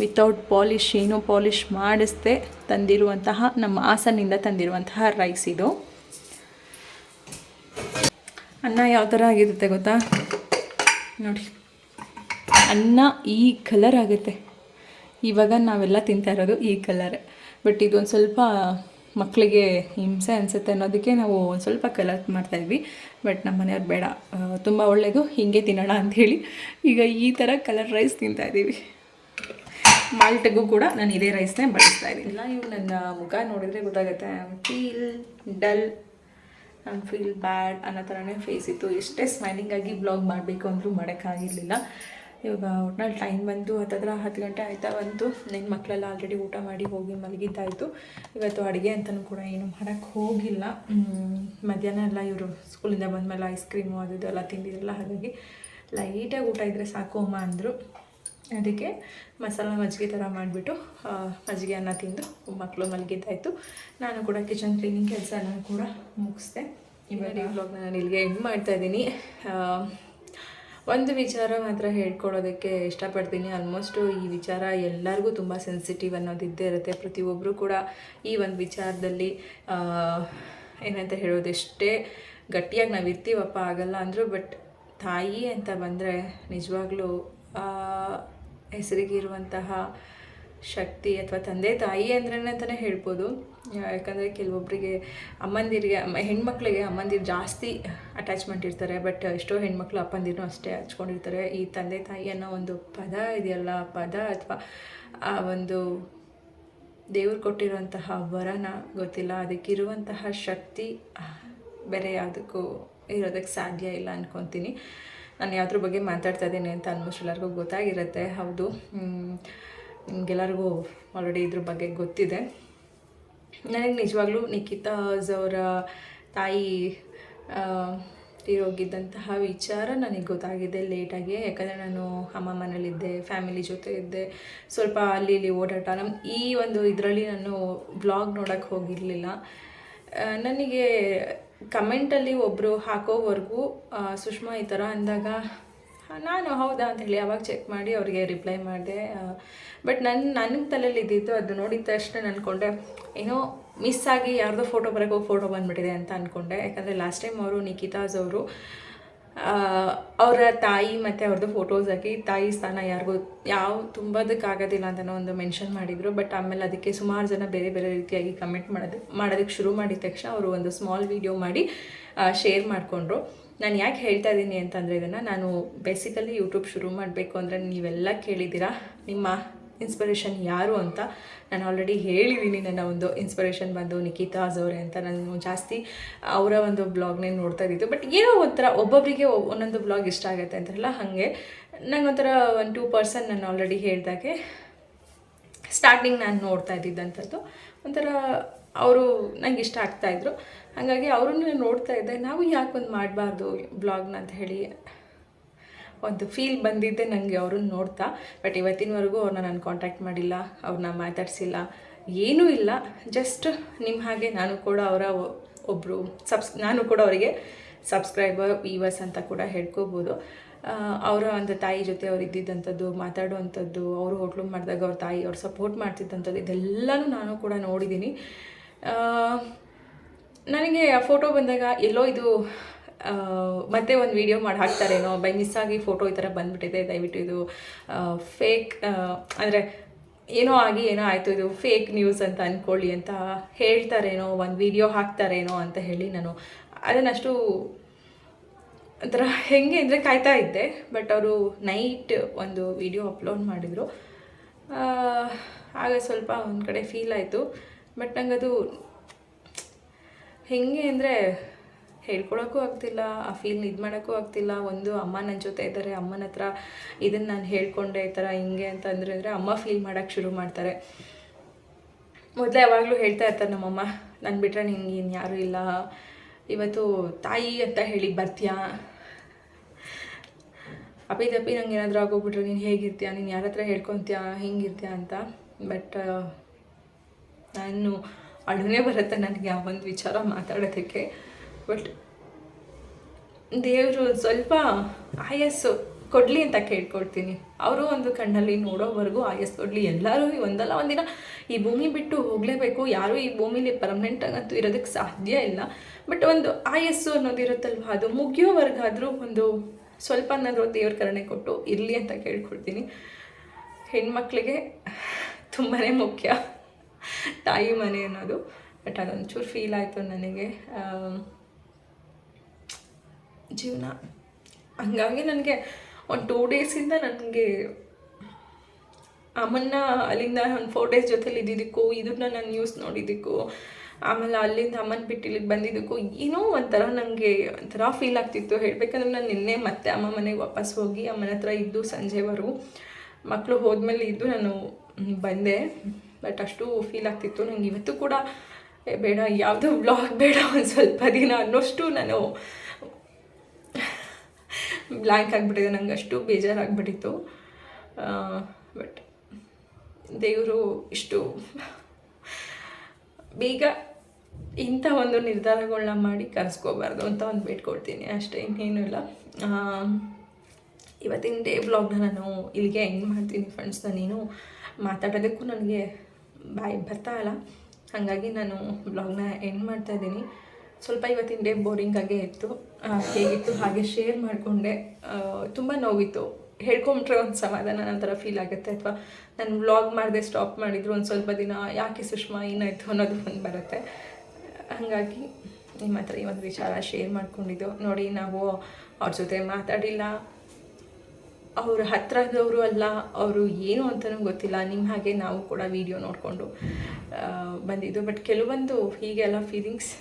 ವಿತೌಟ್ ಪಾಲಿಶ್ ಏನು ಪಾಲಿಶ್ ಮಾಡಿಸ್ದೆ ತಂದಿರುವಂತಹ, ನಮ್ಮ ಹಾಸನಿಂದ ತಂದಿರುವಂತಹ ರೈಸ್ ಇದು. ಅನ್ನ ಯಾವ ಥರ ಆಗಿರುತ್ತೆ ಗೊತ್ತಾ? ನೋಡಿ. ಅನ್ನ ಈ ಕಲರ್ ಆಗುತ್ತೆ. ಇವಾಗ ನಾವೆಲ್ಲ ತಿಂತಾ ಇರೋದು ಈ ಕಲರ್ ಬಟ್ ಇದೊಂದು ಸ್ವಲ್ಪ ಮಕ್ಕಳಿಗೆ ಹಿಂಸೆ ಅನಿಸುತ್ತೆ ಅನ್ನೋದಕ್ಕೆ ನಾವು ಒಂದು ಸ್ವಲ್ಪ ಕಲರ್ ಮಾಡ್ತಾಯಿದ್ವಿ ಬಟ್ ನಮ್ಮ ಮನೆಯವ್ರು ಬೇಡ. ತುಂಬ ಒಳ್ಳೆಯದು ಹೀಗೆ ತಿನ್ನೋಣ ಅಂಥೇಳಿ ಈಗ ಈ ಥರ ಕಲರ್ ರೈಸ್ ತಿಂತಾ ಇದ್ದೀವಿ ಮಾಲ್ಟಿಗೂ ಕೂಡ ನಾನು ಇದೇ ರೈಸ್ನೇ ಬಳಸ್ತಾ ಇದ್ದೀನಿ. ಇವು ನನ್ನ ಮುಖ ನೋಡಿದರೆ ಗೊತ್ತಾಗುತ್ತೆ. ಫೀಲ್ ಡಲ್ ನಾನು ಫೀಲ್ ಬ್ಯಾಡ್ ಅನ್ನೋ ಥರನೇ ಫೇಸ್ ಇತ್ತು. ಎಷ್ಟೇ ಸ್ಮೈಲಿಂಗ್ ಆಗಿ ಬ್ಲಾಗ್ ಮಾಡಬೇಕು ಅಂದರೂ ಮಾಡೋಕ್ಕಾಗಿರಲಿಲ್ಲ. ಇವಾಗ ಒಟ್ನಲ್ಲಿ ಟೈಮ್ ಬಂತು ಹತ್ತತ್ರ ಹತ್ತು ಗಂಟೆ ಆಯ್ತಾ ಬಂತು ನನ್ನ ಮಕ್ಕಳೆಲ್ಲ ಆಲ್ರೆಡಿ ಊಟ ಮಾಡಿ ಹೋಗಿ ಮಲಗಿದ್ದಾಯಿತು ಇವತ್ತು ಅಡುಗೆ ಅಂತಲೂ ಕೂಡ ಏನು ಮಾಡೋಕ್ಕೆ ಹೋಗಿಲ್ಲ. ಮಧ್ಯಾಹ್ನ ಎಲ್ಲ ಇವರು ಸ್ಕೂಲಿಂದ ಬಂದಮೇಲೆ ಐಸ್ ಕ್ರೀಮು ಅದು ಇದೆಲ್ಲ ತಿಂದಿರಲ್ಲ ಹಾಗಾಗಿ ಲೈಟಾಗಿ ಊಟ ಇದ್ದರೆ ಸಾಕು ಅಮ್ಮ ಅಂದರು. ಅದಕ್ಕೆ ಮಸಾಲ ಮಜ್ಜಿಗೆ ಥರ ಮಾಡಿಬಿಟ್ಟು ಮಜ್ಜಿಗೆ ಅನ್ನ ತಿಂದು ಮಕ್ಕಳು ಮಲಗಿದ್ದಾಯಿತು. ನಾನು ಕೂಡ ಕಿಚನ್ ಕ್ಲೀನಿಂಗ್ ಕೆಲಸ ನಾನು ಕೂಡ ಮುಗಿಸ್ದೆ. ಇವಾಗ ಈ ವ್ಲಾಗ್ನ ನಾನು ಇಲ್ಲಿಗೆ ಎಂಡ್ ಮಾಡ್ತಾ ಇದ್ದೀನಿ. ಒಂದು ವಿಚಾರ ಮಾತ್ರ ಹೇಳ್ಕೊಳ್ಳೋದಕ್ಕೆ ಇಷ್ಟಪಡ್ತೀನಿ. ಆಲ್ಮೋಸ್ಟು ಈ ವಿಚಾರ ಎಲ್ಲರಿಗೂ ತುಂಬ ಸೆನ್ಸಿಟಿವ್ ಅನ್ನೋದು ಇದ್ದೇ ಇರುತ್ತೆ. ಪ್ರತಿಯೊಬ್ಬರು ಕೂಡ ಈ ಒಂದು ವಿಚಾರದಲ್ಲಿ ಏನಂತ ಹೇಳೋದು ಎಷ್ಟೇ ಗಟ್ಟಿಯಾಗಿ ನಾವು ಇರ್ತೀವಪ್ಪ, ಆಗಲ್ಲ ಅಂದರು ಬಟ್ ತಾಯಿ ಅಂತ ಬಂದರೆ ನಿಜವಾಗ್ಲೂ ಆ ಹೆಸರಿಗಿರುವಂತಹ ಶಕ್ತಿ ಅಥವಾ ತಂದೆ ತಾಯಿ ಅಂದ್ರೆ ಅಂತಲೇ ಹೇಳ್ಬೋದು. ಯಾಕಂದರೆ ಕೆಲವೊಬ್ಬರಿಗೆ ಅಮ್ಮಂದಿರಿಗೆ, ಅಮ್ಮ ಹೆಣ್ಮಕ್ಳಿಗೆ ಅಮ್ಮಂದಿರು ಜಾಸ್ತಿ ಅಟ್ಯಾಚ್ಮೆಂಟ್ ಇರ್ತಾರೆ ಬಟ್ ಎಷ್ಟೋ ಹೆಣ್ಮಕ್ಳು ಅಪ್ಪಂದಿರೂ ಅಷ್ಟೇ ಹಚ್ಕೊಂಡಿರ್ತಾರೆ. ಈ ತಂದೆ ತಾಯಿ ಅನ್ನೋ ಒಂದು ಪದ ಇದೆಯಲ್ಲ ಪದ ಅಥವಾ ಆ ಒಂದು ದೇವ್ರು ಕೊಟ್ಟಿರುವಂತಹ ವರನ ಗೊತ್ತಿಲ್ಲ. ಅದಕ್ಕಿರುವಂತಹ ಶಕ್ತಿ, ಬೇರೆ ಯಾವುದಕ್ಕೂ ಇರೋದಕ್ಕೆ ಸಾಧ್ಯ ಇಲ್ಲ ಅನ್ಕೊತೀನಿ. ನಾನು ಯಾವ್ದ್ರ ಬಗ್ಗೆ ಮಾತಾಡ್ತಾ ಇದ್ದೀನಿ ಅಂತ ಆಲ್ಮೋಸ್ಟ್ ಎಲ್ಲರಿಗೂ ಗೊತ್ತಾಗಿರುತ್ತೆ. ಹೌದು ನಿಮ್ಗೆಲ್ಲರಿಗೂ ಆಲ್ರೆಡಿ ಇದ್ರ ಬಗ್ಗೆ ಗೊತ್ತಿದೆ. ನನಗೆ ನಿಜವಾಗ್ಲೂ ನಿಖಿತಾಸ್ ಅವರ ತಾಯಿ ತೀರೋಗಿದ್ದಂತಹ ವಿಚಾರ ನನಗೆ ಗೊತ್ತಾಗಿದೆ ಲೇಟಾಗಿ ಯಾಕಂದರೆ ನಾನು ಅಮ್ಮ ಮನೇಲಿದ್ದೆ ಫ್ಯಾಮಿಲಿ ಜೊತೆ ಇದ್ದೆ. ಸ್ವಲ್ಪ ಅಲ್ಲಿ ಇಲ್ಲಿ ಓಡಾಟ. ನಮ್ಮ ಈ ಒಂದು ಇದರಲ್ಲಿ ನಾನು ಬ್ಲಾಗ್ ನೋಡೋಕ್ಕೆ ಹೋಗಿರಲಿಲ್ಲ. ನನಗೆ ಕಮೆಂಟಲ್ಲಿ ಒಬ್ಬರು ಹಾಕೋವರೆಗೂ ಸುಷ್ಮಾ ಈ ಥರ ಅಂದಾಗ ನಾನು ಹೌದಾ? ಅಂತ ಹೇಳಿ ಅವಾಗ ಚೆಕ್ ಮಾಡಿ ಅವರಿಗೆ ರಿಪ್ಲೈ ಮಾಡಿದೆ. ಬಟ್ ನನ್ನ ನನಗೆ ತಲೆಯಲ್ಲಿ ಇದ್ದಿತ್ತು ಅದು ನೋಡಿದ ತಕ್ಷಣ ಅಂದ್ಕೊಂಡೆ ಏನೋ ಮಿಸ್ ಆಗಿ ಯಾರ್ದೋ ಫೋಟೋ ಬರೋಕ್ಕೆ ಹೋಗಿ ಫೋಟೋ ಬಂದುಬಿಟ್ಟಿದೆ ಅಂತ ಅಂದ್ಕೊಂಡೆ ಯಾಕಂದರೆ ಲಾಸ್ಟ್ ಟೈಮ್ ಅವರು ನಿಖಿತಾಸ್ ಅವರು ಅವರ ತಾಯಿ ಮತ್ತು ಅವ್ರದ್ದು ಫೋಟೋಸ್ ಹಾಕಿ, ತಾಯಿ ಸ್ಥಾನ ಯಾರಿಗೂ, ಯಾವ ತುಂಬೋದಕ್ಕಾಗೋದಿಲ್ಲ ಅಂತಲೋ ಒಂದು ಮೆನ್ಷನ್ ಮಾಡಿದರು ಬಟ್ ಆಮೇಲೆ ಅದಕ್ಕೆ ಸುಮಾರು ಜನ ಬೇರೆ ಬೇರೆ ರೀತಿಯಾಗಿ ಕಮೆಂಟ್ ಮಾಡೋದು ಮಾಡೋದಕ್ಕೆ ಶುರು ಮಾಡಿದ ತಕ್ಷಣ ಅವರು ಒಂದು ಸ್ಮಾಲ್ ವಿಡಿಯೋ ಮಾಡಿ ಶೇರ್ ಮಾಡಿಕೊಂಡ್ರು. ನಾನು ಯಾಕೆ ಹೇಳ್ತಾ ಇದ್ದೀನಿ ಅಂತಂದರೆ ಇದನ್ನು ನಾನು ಬೇಸಿಕಲಿ ಯೂಟ್ಯೂಬ್ ಶುರು ಮಾಡಬೇಕು ಅಂದರೆ ನೀವೆಲ್ಲ ಕೇಳಿದ್ದೀರಾ. ನಿಮ್ಮ ಇನ್ಸ್ಪಿರೇಷನ್ ಯಾರು ಅಂತ ನಾನು ಆಲ್ರೆಡಿ ಹೇಳಿದ್ದೀನಿ ನನ್ನ ಒಂದು ಇನ್ಸ್ಪಿರೇಷನ್ ಬಂದು ನಿಖಿತಾ ಅವರೇ ಅಂತ. ನಾನು ಜಾಸ್ತಿ ಅವರ ಒಂದು ಬ್ಲಾಗ್ನೇ ನೋಡ್ತಾ ಇದ್ದಿದ್ದು. ಬಟ್ ಏನೋ ಒಂಥರ ಒಬ್ಬೊಬ್ಬರಿಗೆ ಒಂದೊಂದು ಬ್ಲಾಗ್ ಇಷ್ಟ ಆಗುತ್ತೆ ಅಂತಾರಲ್ಲ, ಹಾಗೆ. ನನಗೊಂಥರ ಒಂದು ಟೂ ಪರ್ಸನ್ ನಾನು ಆಲ್ರೆಡಿ ಹೇಳಿದಾಗೆ ಸ್ಟಾರ್ಟಿಂಗ್ ನಾನು ನೋಡ್ತಾ ಇದ್ದಿದ್ದಂಥದ್ದು. ಒಂಥರ ಅವರು ನಂಗೆ ಇಷ್ಟ ಆಗ್ತಾಯಿದ್ರು ಹಾಗಾಗಿ ಅವರನ್ನು ನೋಡ್ತಾ ಇದ್ದೆ. ನಾವು ಯಾಕೆ ಒಂದು ಮಾಡಬಾರ್ದು ಬ್ಲಾಗ್ನ ಅಂತ ಹೇಳಿ. ಒಂದು ಫೀಲ್ ಬಂದಿದ್ದೆ ನನಗೆ ಅವ್ರನ್ನ ನೋಡ್ತಾ. ಬಟ್ ಇವತ್ತಿನವರೆಗೂ ಅವ್ರನ್ನ ನಾನು ಕಾಂಟ್ಯಾಕ್ಟ್ ಮಾಡಿಲ್ಲ, ಅವ್ರನ್ನ ಮಾತಾಡಿಸಿಲ್ಲ. ಏನೂ ಇಲ್ಲ. ಜಸ್ಟ್ ನಿಮ್ಮ ಹಾಗೆ ನಾನು ಕೂಡ ಅವರ ಒಬ್ಬರು ಸಬ್ಸ್ ನಾನು ಕೂಡ ಅವರಿಗೆ ಸಬ್ಸ್ಕ್ರೈಬರ್ ವೀವರ್ಸ್ ಅಂತ ಕೂಡ ಹೇಳ್ಕೋಬೋದು. ಅವರ ಒಂದು ತಾಯಿ ಜೊತೆ ಅವ್ರು ಇದ್ದಿದ್ದಂಥದ್ದು, ಮಾತಾಡುವಂಥದ್ದು, ಅವರು ಹೋಟ್ಲು ಮಾಡಿದಾಗ ಅವ್ರ ತಾಯಿ ಅವ್ರು ಸಪೋರ್ಟ್ ಮಾಡ್ತಿದ್ದಂಥದ್ದು, ಇದೆಲ್ಲನೂ ನಾನು ಕೂಡ ನೋಡಿದ್ದೀನಿ. ನನಗೆ ಆ ಫೋಟೋ ಬಂದಾಗ ಎಲ್ಲೋ ಇದು ಮತ್ತೆ ಒಂದು ವಿಡಿಯೋ ಮಾಡಿ ಹಾಕ್ತಾರೇನೋ, ಬೈ ಮಿಸ್ ಆಗಿ ಫೋಟೋ ಈ ಥರ ಬಂದ್ಬಿಟ್ಟಿದೆ. ದಯವಿಟ್ಟು ಇದು ಫೇಕ್ ಅಂದರೆ ಏನೋ ಆಗಿ ಏನೋ ಆಯಿತು, ಇದು ಫೇಕ್ ನ್ಯೂಸ್ ಅಂತ ಅಂದ್ಕೊಳ್ಳಿ ಅಂತ ಹೇಳ್ತಾರೇನೋ, ಒಂದು ವಿಡಿಯೋ ಹಾಕ್ತಾರೇನೋ ಅಂತ ಹೇಳಿ ನಾನು ಅದನ್ನಷ್ಟು ಒಂಥರ ಹೆಂಗೆ ಅಂದರೆ ಕಾಯ್ತಾ ಇದ್ದೆ. ಬಟ್ ಅವರು ನೈಟ್ ಒಂದು ವಿಡಿಯೋ ಅಪ್ಲೋಡ್ ಮಾಡಿದರು. ಆಗ ಸ್ವಲ್ಪ ಒಂದು ಕಡೆ ಫೀಲ್ ಆಯಿತು. ಬಟ್ ನಂಗದು ಹೆಂಗೆ ಅಂದರೆ ಹೇಳ್ಕೊಳಕ್ಕೂ ಆಗ್ತಿಲ್ಲ, ಆ ಫೀಲ್ ಇದು ಮಾಡೋಕ್ಕೂ ಆಗ್ತಿಲ್ಲ. ಒಂದು ಅಮ್ಮ ನನ್ನ ಜೊತೆ ಇದ್ದಾರೆ ಅಮ್ಮನ ಹತ್ರ ಇದನ್ನು ನಾನು ಹೇಳ್ಕೊಂಡೆ ಈ ಥರ ಹಿಂಗೆ ಅಂತ ಅಂದ್ರೆ ಅಮ್ಮ ಫೀಲ್ ಮಾಡೋಕ್ಕೆ ಶುರು ಮಾಡ್ತಾರೆ. ಮೊದಲೇ ಯಾವಾಗಲೂ ಹೇಳ್ತಾ ಇರ್ತಾರೆ ನಮ್ಮಮ್ಮ, ನಾನು ಬಿಟ್ಟರೆ ನಿಂಗೆ ಇನ್ನು ಯಾರೂ ಇಲ್ಲ. ಇವತ್ತು ತಾಯಿ ಅಂತ ಹೇಳಿ ಬರ್ತೀಯಾ? ಅಪ್ಪಿ ತಪ್ಪಿ ನಂಗೆ ಏನಾದರೂ ಆಗೋಗ್ಬಿಟ್ರೆ ನೀನು ಹೇಗಿರ್ತೀಯ? ನೀನು ಯಾರ ಹತ್ರ ಹೇಳ್ಕೊತೀಯ? ಹಿಂಗಿರ್ತೀಯ ಅಂತ. ಬಟ್ ನಾನು ಅಡುಗೆ ಬರುತ್ತೆ ನನಗೆ ಆ ಒಂದು ವಿಚಾರ ಮಾತಾಡೋದಕ್ಕೆ. ಬಟ್ ದೇವರು ಸ್ವಲ್ಪ ಆಯಸ್ಸು ಕೊಡಲಿ ಅಂತ ಕೇಳ್ಕೊಡ್ತೀನಿ. ಅವರು ಒಂದು ಕಣ್ಣಲ್ಲಿ ನೋಡೋವರೆಗೂ ಆಯಸ್ಸು ಕೊಡಲಿ. ಎಲ್ಲರೂ ಒಂದಲ್ಲ, ಒಂದಿನ ಈ ಭೂಮಿ ಬಿಟ್ಟು ಹೋಗಲೇಬೇಕು. ಯಾರೂ ಈ ಭೂಮಿಲಿ ಪರ್ಮನೆಂಟಾಗಂತೂ ಇರೋದಕ್ಕೆ ಸಾಧ್ಯ ಇಲ್ಲ. ಬಟ್ ಒಂದು ಆಯಸ್ಸು ಅನ್ನೋದಿರುತ್ತಲ್ವ, ಅದು ಮುಗಿಯೋವರೆಗಾದರೂ ಒಂದು ಸ್ವಲ್ಪನಾದರೂ ದೇವ್ರ ಕರಣೆ ಕೊಟ್ಟು ಇರಲಿ ಅಂತ ಕೇಳ್ಕೊಡ್ತೀನಿ. ಹೆಣ್ಮಕ್ಳಿಗೆ ತುಂಬಾ ಮುಖ್ಯ ತಾಯಿ ಮನೆ ಅನ್ನೋದು. ಬಟ್ ಅದೊಂಚೂರು ಫೀಲ್ ಆಯಿತು ನನಗೆ. ಜೀವನ. ಹಂಗಾಗಿ ನನಗೆ ಒಂದು ಟೂ ಡೇಸಿಂದ ನನಗೆ ಅಮ್ಮನ್ನ ಅಲ್ಲಿಂದ ಒಂದು ಫೋರ್ ಡೇಸ್ ಜೊತೆಲಿ ಇದ್ದಿದ್ದಕ್ಕೂ, ಇದನ್ನ ನಾನು ನ್ಯೂಸ್ ನೋಡಿದ್ದಕ್ಕೂ, ಆಮೇಲೆ ಅಲ್ಲಿಂದ ಅಮ್ಮನ ಬಿಟ್ಟು ಇಲ್ಲಿಗೆ ಬಂದಿದ್ದಕ್ಕೂ ಏನೋ ಒಂಥರ ನನಗೆ ಒಂಥರ ಫೀಲ್ ಆಗ್ತಿತ್ತು. ಹೇಳಬೇಕಂದ್ರೆ ನಾನು ನಿನ್ನೆ ಮತ್ತೆ ಅಮ್ಮ ಮನೆಗೆ ವಾಪಸ್ ಹೋಗಿ ಅಮ್ಮನ ಹತ್ರ ಇದ್ದು ಸಂಜೆವರು ಮಕ್ಕಳು ಹೋದ್ಮೇಲೆ ಇದ್ದು ನಾನು ಬಂದೆ. ಬಟ್ ಅಷ್ಟು ಫೀಲ್ ಆಗ್ತಿತ್ತು. ನನಗೆ ಇವತ್ತು ಕೂಡ ಬೇಡ, ಯಾವುದೋ ಬ್ಲಾಗ್ ಬೇಡ ಒಂದು ಸ್ವಲ್ಪ ದಿನ ಅನ್ನೋಷ್ಟು ನಾನು ಬ್ಲ್ಯಾಂಕ್ ಆಗಿಬಿಟ್ಟಿದೆ, ನಂಗೆ ಅಷ್ಟು ಬೇಜಾರಾಗ್ಬಿಟ್ಟಿತ್ತು. ಬಟ್ ದೇವರು ಇಷ್ಟು ಬೇಗ ಇಂಥ ಒಂದು ನಿರ್ಧಾರಗಳನ್ನ ಮಾಡಿ ಕರೆಸ್ಕೋಬಾರ್ದು ಅಂತ ಒಂದು ಬೇಡ್ಕೊಳ್ತೀನಿ ಅಷ್ಟೇ, ಇನ್ನೇನು ಇಲ್ಲ. ಇವತ್ತಿನ ಡೇ ಬ್ಲಾಗ್ನ ನಾನು ಇಲ್ಲಿಗೆ ಎಂಡ್ ಮಾಡ್ತೀನಿ ಫ್ರೆಂಡ್ಸ್ ನಾನೇನು ಮಾತಾಡೋದಕ್ಕೂ ನನಗೆ ಬಾಯಿ ಬರ್ತಾ ಇಲ್ಲ. ಹಾಗಾಗಿ ನಾನು ಬ್ಲಾಗ್ನ ಎಂಡ್ ಮಾಡ್ತಾ ಇದ್ದೀನಿ. ಸ್ವಲ್ಪ ಇವತ್ತಿನ ಡೇ ಬೋರಿಂಗ್ ಆಗೇ ಇತ್ತು. ಹೇಗಿತ್ತು, ಹಾಗೆ ಶೇರ್ ಮಾಡಿಕೊಂಡೆ. ತುಂಬ ನೋವಿತ್ತು. ಹೇಳ್ಕೊಂಬಿಟ್ರೆ ಒಂದು ಸಮಾಧಾನ ನಂತರ ಫೀಲ್ ಆಗುತ್ತೆ. ಅಥವಾ ನಾನು ವ್ಲಾಗ್ ಮಾಡಿದೆ ಸ್ಟಾಪ್ ಮಾಡಿದ್ರು, ಒಂದು ಸ್ವಲ್ಪ ದಿನ ಯಾಕೆ ಸುಷ್ಮಾ ಏನಾಯಿತು ಅನ್ನೋದು ಒಂದು ಬರುತ್ತೆ. ಹಾಗಾಗಿ ನಿಮ್ಮ ಹತ್ರ ಈ ಒಂದು ವಿಚಾರ ಶೇರ್ ಮಾಡಿಕೊಂಡಿದ್ದು. ನೋಡಿ, ನಾವು ಅವ್ರ ಜೊತೆ ಮಾತಾಡಿಲ್ಲ. ಅವ್ರ ಹತ್ರದವರು ಅಲ್ಲ, ಅವರು ಏನು ಅಂತಲೂ ಗೊತ್ತಿಲ್ಲ. ನಿಮ್ಮ ಹಾಗೆ ನಾವು ಕೂಡ ವಿಡಿಯೋ ನೋಡಿಕೊಂಡು ಬಂದಿದ್ದು. ಬಟ್ ಕೆಲವೊಂದು ಹೀಗೆಲ್ಲ ಫೀಲಿಂಗ್ಸ್